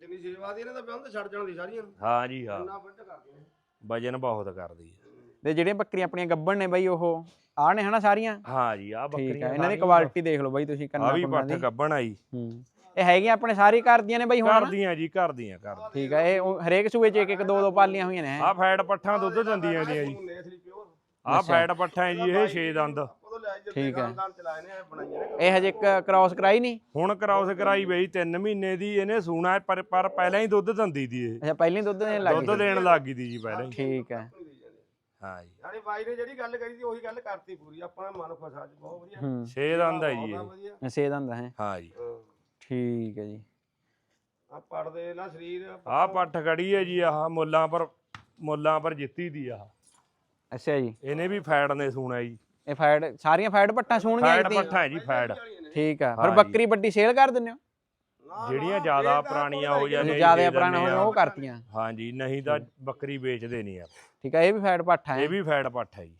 ਜਿੰਨੀ ਸੇਵਾ ਦੀ ਇਹਨਾਂ ਦਾ ਵਿਆਹ ਤਾਂ ਛੱਡ ਜਾਣ ਦੀ ਸਾਰੀਆਂ ਨੂੰ। ਹਾਂ ਜੀ ਹਾਂ। ਇੰਨਾ ਵੱਡ ਕਰਦੀਆਂ ਨੇ। ਵਜਨ ਬਹੁਤ ਕਰਦੀ ਹੈ ਤੇ ਜਿਹੜੀਆਂ ਬੱਕਰੀਆਂ ਆਪਣੀਆਂ ਗੱਬਣ ਨੇ ਬਈ ਉਹ ਆਹ ਨੇ ਹਨਾ ਸਾਰੀਆਂ? ਹਾਂ ਜੀ ਆ ਠੀਕ ਬੱਕਰੀਆਂ ਇਹਨਾਂ ਦੀ ਕੁਆਲਿਟੀ ਦੇਖ ਲਓ ਬਈ ਤੁਸੀਂ ਆ ਕੰਨਾਂ ਵੀ ਪੱਠ ਗੱਬਣ ਆਈ ਹੂੰ। ਇਹ ਹੈਗੀਆਂ ਆਪਣੇ ਸਾਰੀ ਘਰ ਦੀਆਂ ਨੇ ਬਈ ਹੁਣ ਘਰ ਹਨਾ? ਦੀਆਂ ਜੀ ਘਰ ਦੀਆਂ ਘਰ ਦੀਆਂ ਠੀਕ ਹੈ ਇਹ ਉਹ ਹਰੇਕ ਸੂਏ 'ਚ ਇੱਕ ਇੱਕ ਦੋ ਦੋ ਪਾਲੀਆਂ ਹੋਈਆਂ ਨੇ। ਆ ਫੈਟ ਪੱਠਾਂ ਦੁੱਧ ਦਿੰਦੀਆਂ ਦੀਆਂ ਜੀ। ਆ ਫੈਟ ਪੱਠਾਂ ਹੈ ਜੀ ਇਹ 6 ਦੰਦ। ਠੀਕ ਹੈ। ਖਾਨਦਾਨ ਚਲਾਏ ਨੇ ਇਹ ਹਜੇ ਇੱਕ ਕ੍ਰਾਸ ਕਰਾਈ ਨਹੀਂ? ਹੁਣ ਕਰਾਉਸ ਕਰਾਈ ਬਈ 3 ਮਹੀਨੇ ਦੀ ਇਹਨੇ ਸੂਣਾ ਪਰ ਪਰ ਪਹਿਲਾਂ ਹੀ ਦੁੱਧ ਦਿੰਦੀ ਦੀ ਇਹ। ਅੱਛਾ ਪਹਿਲਾਂ ਹੀ ਦੁੱਧ ਦੇਣ ਲੱਗ ਦੁੱਧ ਦੇਣ ਲੱਗ ਗਈ ਦੀ ਜੀ ਪਹਿਲਾਂ ਹੀ। ਠੀਕ ਹੈ। ਹਾਂ ਜੀ। ਯਾਨੀ ਬਾਈ ਨੇ ਜਿਹੜੀ ਗੱਲ ਕਰੀ ਸੀ ਉਹੀ ਗੱਲ ਕਰਤੀ ਪੂਰੀ। ਆਪਣਾ ਮਨ ਖੁਸ਼ ਅੱਜ ਬਹੁਤ ਵਧੀਆ। ਹੂੰ। 6 ਦੰਦ ਹੈ ਜੀ ਇਹ। ਵਧੀਆ ਸੇ ਦੰਦ ਹੈ। ਹਾਂ ਜੀ। ਠੀਕ ਹੈ ਜੀ। ਆ ਪੜਦੇ ਨਾ ਸਰੀਰ। ਆ ਪੱਠ ਖੜੀ ਹੈ ਜੀ ਆਹ ਮੁੱਲਾਂ ਪਰ ਮੁੱਲਾਂ ਪਰ ਜਿੱਤੀ ਦੀ ਆਹ। ਅੱਛਾ ਜੀ। ਇਹਨੇ ਵੀ ਫੈਟ ਨੇ ਸੂਣਾ ਜੀ। ਇਹ ਫੈਡ ਸਾਰੀਆਂ ਫੈਡ ਪੱਟਾਂ ਸੂਣਗੀਆਂ ਫੈਟ ਇਹਦੀਆਂ? ਪੱਠਾ ਹੈ ਜੀ ਫੈਟ ਠੀਕ ਆ। ਹਾਂ ਫਿਰ ਜੀ। ਬੱਕਰੀ ਵੱਡੀ ਸੇਲ ਕਰ ਦਿੰਦੇ ਹੋ? ਜਿਹੜੀਆਂ ਜ਼ਿਆਦਾ ਪੁਰਾਣੀਆਂ ਹੋ ਜਾਂਦੀਆਂ ਜ਼ਿਆਦਾ ਦੇ ਪੁਰਾਣਾ ਹੋ ਆ। ਉਹ ਕਰਤੀਆਂ। ਹਾਂ ਜੀ ਨਹੀਂ ਤਾਂ ਬੱਕਰੀ ਵੇਚਦੇ ਨਹੀਂ ਆ। ਠੀਕ ਆ ਇਹ ਵੀ ਫੈਡ ਪੱਠਾ ਹੈ ਇਹ ਵੀ ਫੈਟ ਪੱਠ ਹੈ ਜੀ।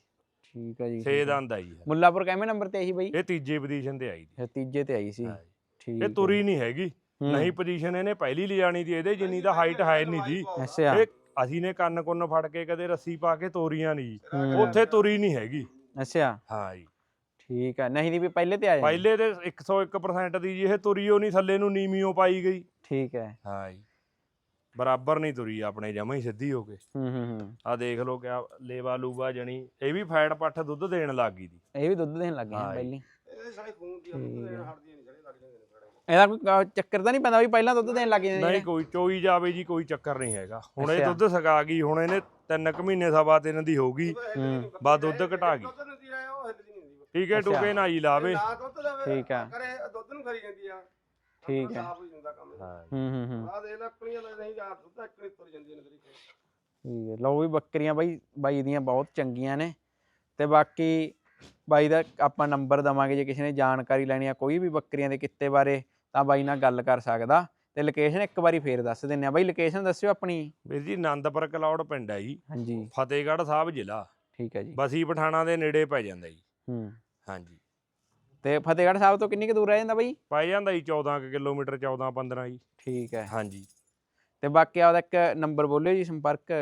ਠੀਕ ਹੈ ਜੀ 6 ਦੰਦ ਜੀ ਮੁੱਲਾਪੁਰ ਕਿਵੇਂ ਨੰਬਰ ਤੇ ਆਈ ਬਈ? ਇਹ ਤੀਜੇ ਪੋਜੀਸ਼ਨ ਤੇ ਆਈ ਇਹ ਤੀਜੇ ਤੇ ਆਈ ਸੀ। ਹਾਂ ਜੀ। ਠੀਕ ਇਹ। ਤੁਰੀ ਨਹੀਂ ਹੈਗੀ। ਨਹੀਂ ਪੋਜੀਸ਼ਨ ਇਹਨੇ ਪਹਿਲੀ ਲਿਜਾਣੀ ਦੀ ਇਹਦੇ ਜਿੰਨੀ ਤਾਂ ਹਾਈਟ ਹੈ ਨਹੀਂ ਜੀ। ਅੱਛਾ। ਇਹ ਅਸੀਂ ਨੇ ਕੰਨ ਕੁੰਨ ਫੜ ਕੇ ਕਦੇ ਰੱਸੀ ਪਾ ਕੇ ਤੋਰੀਆਂ ਨਹੀਂ ਜੀ। ਉੱਥੇ ਤੁਰੀ ਨਹੀਂ ਹੈਗੀ। ਅੱਛਾ। ਹਾਂ ਜੀ। ਠੀਕ ਆ। ਨਹੀਂ ਦੀ ਵੀ ਪਹਿਲੇ ਤੇ ਆ ਜਾਂਦੀ। ਪਹਿਲੇ ਤੇ 101% ਦੀ ਜੀ ਇਹ ਤੁਰੀਓ ਨਹੀਂ ਥੱਲੇ ਨੂੰ ਨੀਵੀਓ ਪਾਈ ਗਈ। ਠੀਕ ਹੈ। ਹਾਂ ਜੀ। ਬਰਾਬਰ ਨਹੀਂ ਤੁਰੀ ਆਪਣੇ ਜਮਾ ਹੀ ਸਿੱਧੀ ਹੋ ਕੇ। ਹੂੰ ਹੂੰ ਹੂੰ। ਆ ਦੇਖ ਲਓ ਕਿਆ ਲੇਵਾ ਲੂਵਾ ਜਣੀ। ਇਹ ਵੀ ਫੈਟ ਪੱਠ ਦੁੱਧ ਦੇਣ ਲੱਗ ਗਈ ਦੀ। ਇਹ ਵੀ ਦੁੱਧ ਦੇਣ ਲੱਗ ਹਾਂ ਜੀ। ਪਹਿਲੀ। ਇਹ ਸਾਰੇ ਖੂਨ ਦੀ ਨੇ ਸਾਰੇ ਇਹਦਾ ਕੋਈ ਕ- ਚੱਕਰ ਤਾਂ ਨਹੀਂ ਪੈਂਦਾ ਵੀ ਪਹਿਲਾਂ ਦੁੱਧ ਦੇਣ ਲੱਗ ਜਾਂਦੇ ਨਹੀਂ ਨੇ। ਕੋਈ ਚੋਈ ਜਾਵੇ ਜੀ ਕੋਈ ਚੱਕਰ ਨਹੀਂ ਹੈਗਾ। ਹੁਣ ਇਹ। ਦੁੱਧ ਸਕਾ ਗਈ ਹੁਣ ਇਹਨੇ ਤਿੰਨ ਕੁ ਮਹੀਨੇ ਸਵਾ ਤਿੰਨ ਦੀ ਹੋ ਗਈ ਹੂੰ। ਬਾ ਦੁੱਧ ਘਟਾ ਗਈ। ਦੁੱਧ ਦਿੰਦੀ ਰਹੇ ਉਹ ਹਿੱਲਦੀ ਨਹੀਂ ਹੁੰਦੀ। ਟੀਕੇ ਅੱਛਾ। ਟੂਕੇ ਨਾ ਜੀ ਲਾਵੇ। ਨਾ ਦੁੱਧ ਦੇਵੇ ਠੀਕ ਆ। ਕਰੇ ਦੁੱਧ ਨੂੰ ਖਰੀ ਜਾਂਦੀ ਆ। ਠੀਕ ਹੈ ਸਾਫ਼ ਹੋ ਜਾਂਦਾ ਕੰਮ। ਹਾਂ ਹੂੰ ਹੂੰ ਹੂੰ। ਆ ਦੇ ਲੱਕੜੀਆਂ ਲੈ ਨਹੀਂ ਜਾ ਦੁੱਧ ਇੱਕ ਤੁਰ ਜਾਂਦੀ ਨੇ ਤਰੀਕੇ ਠੀਕ ਹੈ ਲਓ ਵੀ ਬੱਕਰੀਆਂ ਬਾਈ ਬਾਈ ਦੀਆਂ ਬਹੁਤ ਚੰਗੀਆਂ ਨੇ। ਤੇ ਬਾਕੀ ਬਾਈ ਦਾ ਆਪਾਂ ਨੰਬਰ ਦਵਾਂਗੇ ਜੇ ਕਿਸੇ ਨੇ ਜਾਣਕਾਰੀ ਲੈਣੀ ਆ ਕੋਈ ਵੀ ਬੱਕਰੀਆਂ ਦੇ ਕਿੱਤੇ ਬਾਰੇ। ਤਾਂ ਬਾਈ ਨਾਲ ਗੱਲ ਕਰ ਸਕਦਾ। ਤੇ ਲੋਕੇਸ਼ਨ ਇੱਕ ਵਾਰੀ ਫੇਰ ਦੱਸ ਦਿੰਨੇ ਆ। ਬਾਈ ਲੋਕੇਸ਼ਨ ਦੱਸਿਓ ਆਪਣੀ। ਵੀਰ ਜੀ ਆਨੰਦਪੁਰ ਕਲੌੜ ਪਿੰਡ ਹੈ ਜੀ। ਹਾਂਜੀ। ਫਤਿਹਗੜ੍ਹ ਸਾਹਿਬ ਜ਼ਿਲ੍ਹਾ। ਠੀਕ ਹੈ ਜੀ। ਬਸੀ ਪਠਾਣਾ ਦੇ ਨੇੜੇ ਪੈ ਜਾਂਦਾ ਜੀ। ਹੂੰ। ਹਾਂਜੀ। ਤੇ ਫਤਿਹਗੜ੍ਹ ਸਾਹਿਬ ਤੋਂ ਕਿੰਨੀ ਕੁ ਦੂਰ ਰਹਿ ਜਾਂਦਾ ਬਾਈ? ਪੈ ਜਾਂਦਾ ਜੀ 14 ਕੁ ਕਿਲੋਮੀਟਰ 14 15 ਜੀ। ਠੀਕ ਹੈ। ਹਾਂਜੀ। ਤੇ ਬਾਕੀ ਆਪਦਾ ਇੱਕ ਨੰਬਰ ਬੋਲਿਓ ਜੀ ਸੰਪਰਕ।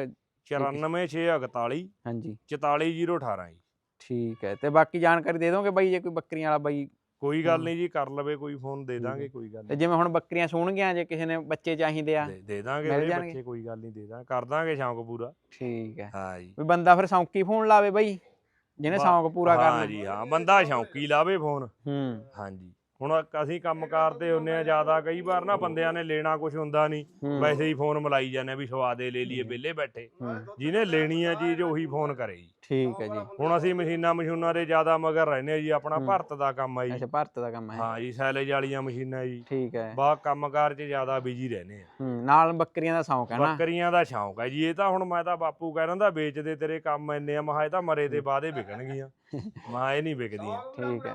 94641 ਹਾਂਜੀ। 44018 ਜੀ। ਠੀਕ ਹੈ। ਤੇ ਬਾਕੀ ਜਾਣਕਾਰੀ ਦੇ ਦੋਗੇ ਬਾਈ ਜੇ ਕੋਈ ਬੱਕਰੀਆਂ ਵਾਲਾ ਬਾਈ ਕੋਈ ਗੱਲ। ਨਹੀਂ ਜੀ ਕਰ ਲਵੇ ਕੋਈ ਫੋਨ ਦੇ ਦਾਂਗੇ। ਕੋਈ ਗੱਲ ਤੇ ਨਹੀਂ। ਜਿਵੇਂ ਹੁਣ ਬੱਕਰੀਆਂ ਸੂਣਗੀਆਂ ਜੇ ਕਿਸੇ ਨੇ ਬੱਚੇ ਚਾਹੀਦੇ ਆ ਦੇ- ਦੇ ਦਾਂਗੇ ਮਿਲ ਵੀਰੇ ਜਾਣਗੇ? ਬੱਚੇ ਕੋਈ ਗੱਲ ਨਹੀਂ ਦੇ ਦਾਂ ਕਰ ਦਾਂਗੇ ਸ਼ੌਂਕ ਪੂਰਾ। ਠੀਕ ਹੈ। ਹਾਂ ਜੀ। ਵੀ ਬੰਦਾ ਫਿਰ ਸੌਂਕੀ ਫੋਨ ਲਾਵੇ ਬਾਈ ਜਿਹਨੇ ਬਾ- ਸ਼ੌਂਕ ਪੂਰਾ ਹਾਂ ਕਰਨਾ ਜੀ ਹਾਂ ਬੰਦਾ ਸ਼ੌਂਕੀ ਲਾਵੇ ਫੋਨ। ਹੂੰ। ਹਾਂਜੀ ਹੁਣ ਅਸੀਂ ਕੰਮ ਕਰਦੇ ਹੁੰਨੇ ਆ ਜ਼ਿਆਦਾ ਕਈ ਵਾਰ ਨਾ ਬੰਦਿਆਂ ਨੇ ਲੈਣਾ ਕੁਝ ਹੁੰਦਾ ਨਹੀਂ ਹੂੰ, ਵੈਸੇ ਹੀ ਫੋਨ ਮਲਾਈ ਜਾਂਦੇ ਆ ਵੀ ਸਵਾਦੇ ਲੈ ਲਈਏ ਵਿਹਲੇ ਬੈਠੇ। ਹੂੰ, ਜਿਹਨੇ ਲੈਣੀ ਆ ਚੀਜ਼ ਉਹੀ ਫੋਨ ਕਰੇ ਜੀ। ਠੀਕ ਹੈ ਜੀ। ਹੁਣ ਅਸੀਂ ਮਸ਼ੀਨਾਂ ਮਸ਼ੀਨਾਂ ਦੇ ਜ਼ਿਆਦਾ ਮਗਰ ਰਹਿੰਦੇ ਆ ਜੀ ਆਪਣਾ ਹੂੰ। ਭਾਰਤ ਦਾ ਕੰਮ ਆ ਜੀ। ਅੱਛਾ ਭਾਰਤ ਦਾ ਕੰਮ ਹੈ ਹਾਂ ਜੀ ਸੈਲੇਜ ਵਾਲੀਆਂ ਮਸ਼ੀਨਾਂ ਜੀ। ਠੀਕ ਹੈ। ਬਾ ਕੰਮਕਾਰ 'ਚ ਜ਼ਿਆਦਾ ਬਿਜ਼ੀ ਰਹਿੰਦੇ ਆ। ਹੂੰ ਨਾਲ ਬੱਕਰੀਆਂ ਦਾ ਸ਼ੌਂਕ ਹੈ ਨਾ? ਬੱਕਰੀਆਂ ਦਾ ਸ਼ੌਂਕ ਹੈ ਜੀ। ਇਹ ਤਾਂ ਹੁਣ ਮੈਂ ਤਾਂ ਬਾਪੂ ਕਹਿ ਰਹਿੰਦਾ ਵੇਚਦੇ ਤੇਰੇ ਕੰਮ ਇੰਨੇ ਆ। ਮਹਾ ਇਹ ਤਾਂ ਮਰੇ ਦੇ ਬਾਅਦੇ ਵਿਕਣਗੀਆਂ। ਮਾ ਇਹ ਨਹੀਂ ਵਿਕਦੀਆਂ। ਠੀਕ ਹੈ।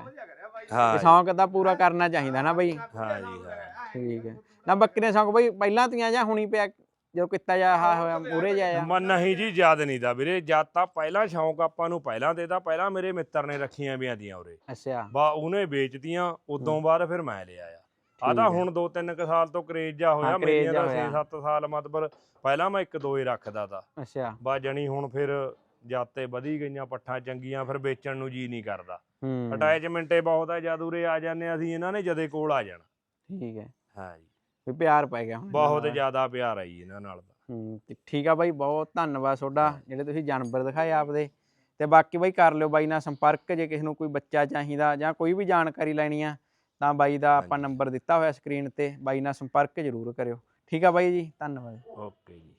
ਹਾਂ ਸ਼ੌਂਕ ਤਾਂ ਪੂਰਾ ਕਰਨਾ ਚਾਹੀਦਾ ਨਾ ਬਾਈ। ਹਾਂ ਜੀ ਹਾਂ। ਠੀਕ ਹੈ। ਨਾ ਬੱਕਰੀਆਂ ਸ਼ੌਂਕ ਬਾਈ ਪਹਿਲਾਂ ਤੀਆਂ ਜਾਂ ਹੁਣੀ ਪਿਆ ਜੋ ਕਿੱਤਾ ਜਾ ਹਾ ਹੋਇਆ ਮੂਰੇ ਜਾਇਆ ਮਨ ਨਹੀਂ ਜੀ ਯਾਦ ਨਹੀਂ ਦਾ ਵੀਰੇ। ਜਦ ਤਾਂ ਪਹਿਲਾਂ ਸ਼ੌਂਕ ਆਪਾਂ ਨੂੰ ਪਹਿਲਾਂ ਦੇਦਾ ਪਹਿਲਾਂ ਮੇਰੇ ਮਿੱਤਰ ਨੇ ਰੱਖੀਆਂ ਵੀਆਂ ਦੀਆਂ ਉਰੇ। ਅੱਛਾ। ਬਾ ਉਹਨੇ ਵੇਚਤੀਆਂ ਉਦੋਂ ਬਾਅਦ ਫਿਰ ਮੈਂ ਲਿਆ ਆ। ਆ ਤਾਂ। ਹੁਣ 2-3 ਕ ਸਾਲ ਤੋਂ ਕਰੇਜ ਜਾ ਹੋਇਆ ਮੇਰੀਆਂ ਦਾ ਹੋਇਆ। 6-7 ਸਾਲ ਮਤਲਬ ਪਹਿਲਾਂ ਮੈਂ ਇੱਕ ਦੋ ਹੀ ਰੱਖਦਾ ਤਾ। ਅੱਛਾ। ਬਾ ਜਣੀ ਹੁਣ ਫਿਰ ਜਾਤੇ ਵਧੀ ਗਈਆਂ ਪੱਠਾਂ ਚੰਗੀਆਂ ਫਿਰ ਵੇਚਣ ਨੂੰ ਜੀ ਨਹੀਂ ਕਰਦਾ। ਅਟੈਚਮੈਂਟ ਹੀ ਬਹੁਤ ਹੈ ਜਦ ਉਰੇ ਆ ਜਾਂਦੇ ਅਸੀਂ ਇਹਨਾਂ ਨੇ ਜਦੇ ਕੋਲ ਆ ਜਾਣਾ। ਠੀਕ ਹੈ। ਹਾਂ ਜੀ ਵੀ ਪਿਆਰ ਪੈ ਗਿਆ ਹੁਣ ਬਹੁਤ। ਜ਼ਿਆਦਾ ਪਿਆਰ ਆਈ ਇਹਨਾਂ ਨਾਲ ਤਾਂ। ਹੂੰ ਤੇ ਠੀਕ ਆ ਬਾਈ ਬਹੁਤ ਧੰਨਵਾਦ ਤੁਹਾਡਾ ਜਿਹੜੇ ਤੁਸੀਂ ਜਾਨਵਰ ਦਿਖਾਏ ਆਪਦੇ। ਤੇ ਬਾਕੀ ਬਾਈ ਕਰ ਲਿਓ ਬਾਈ ਨਾਲ ਸੰਪਰਕ ਜੇ ਕਿਸੇ ਨੂੰ ਕੋਈ ਬੱਚਾ ਚਾਹੀਦਾ ਜਾਂ ਕੋਈ ਵੀ ਜਾਣਕਾਰੀ ਲੈਣੀ ਆ ਤਾਂ ਬਾਈ ਦਾ ਆਪਾਂ। ਨੰਬਰ ਦਿੱਤਾ ਹੋਇਆ ਸਕਰੀਨ ਤੇ ਬਾਈ ਨਾਲ ਸੰਪਰਕ ਜ਼ਰੂਰ ਕਰਿਓ। ਠੀਕ ਆ ਬਾਈ ਜੀ ਧੰਨਵਾਦ। ਓਕੇ ਜੀ।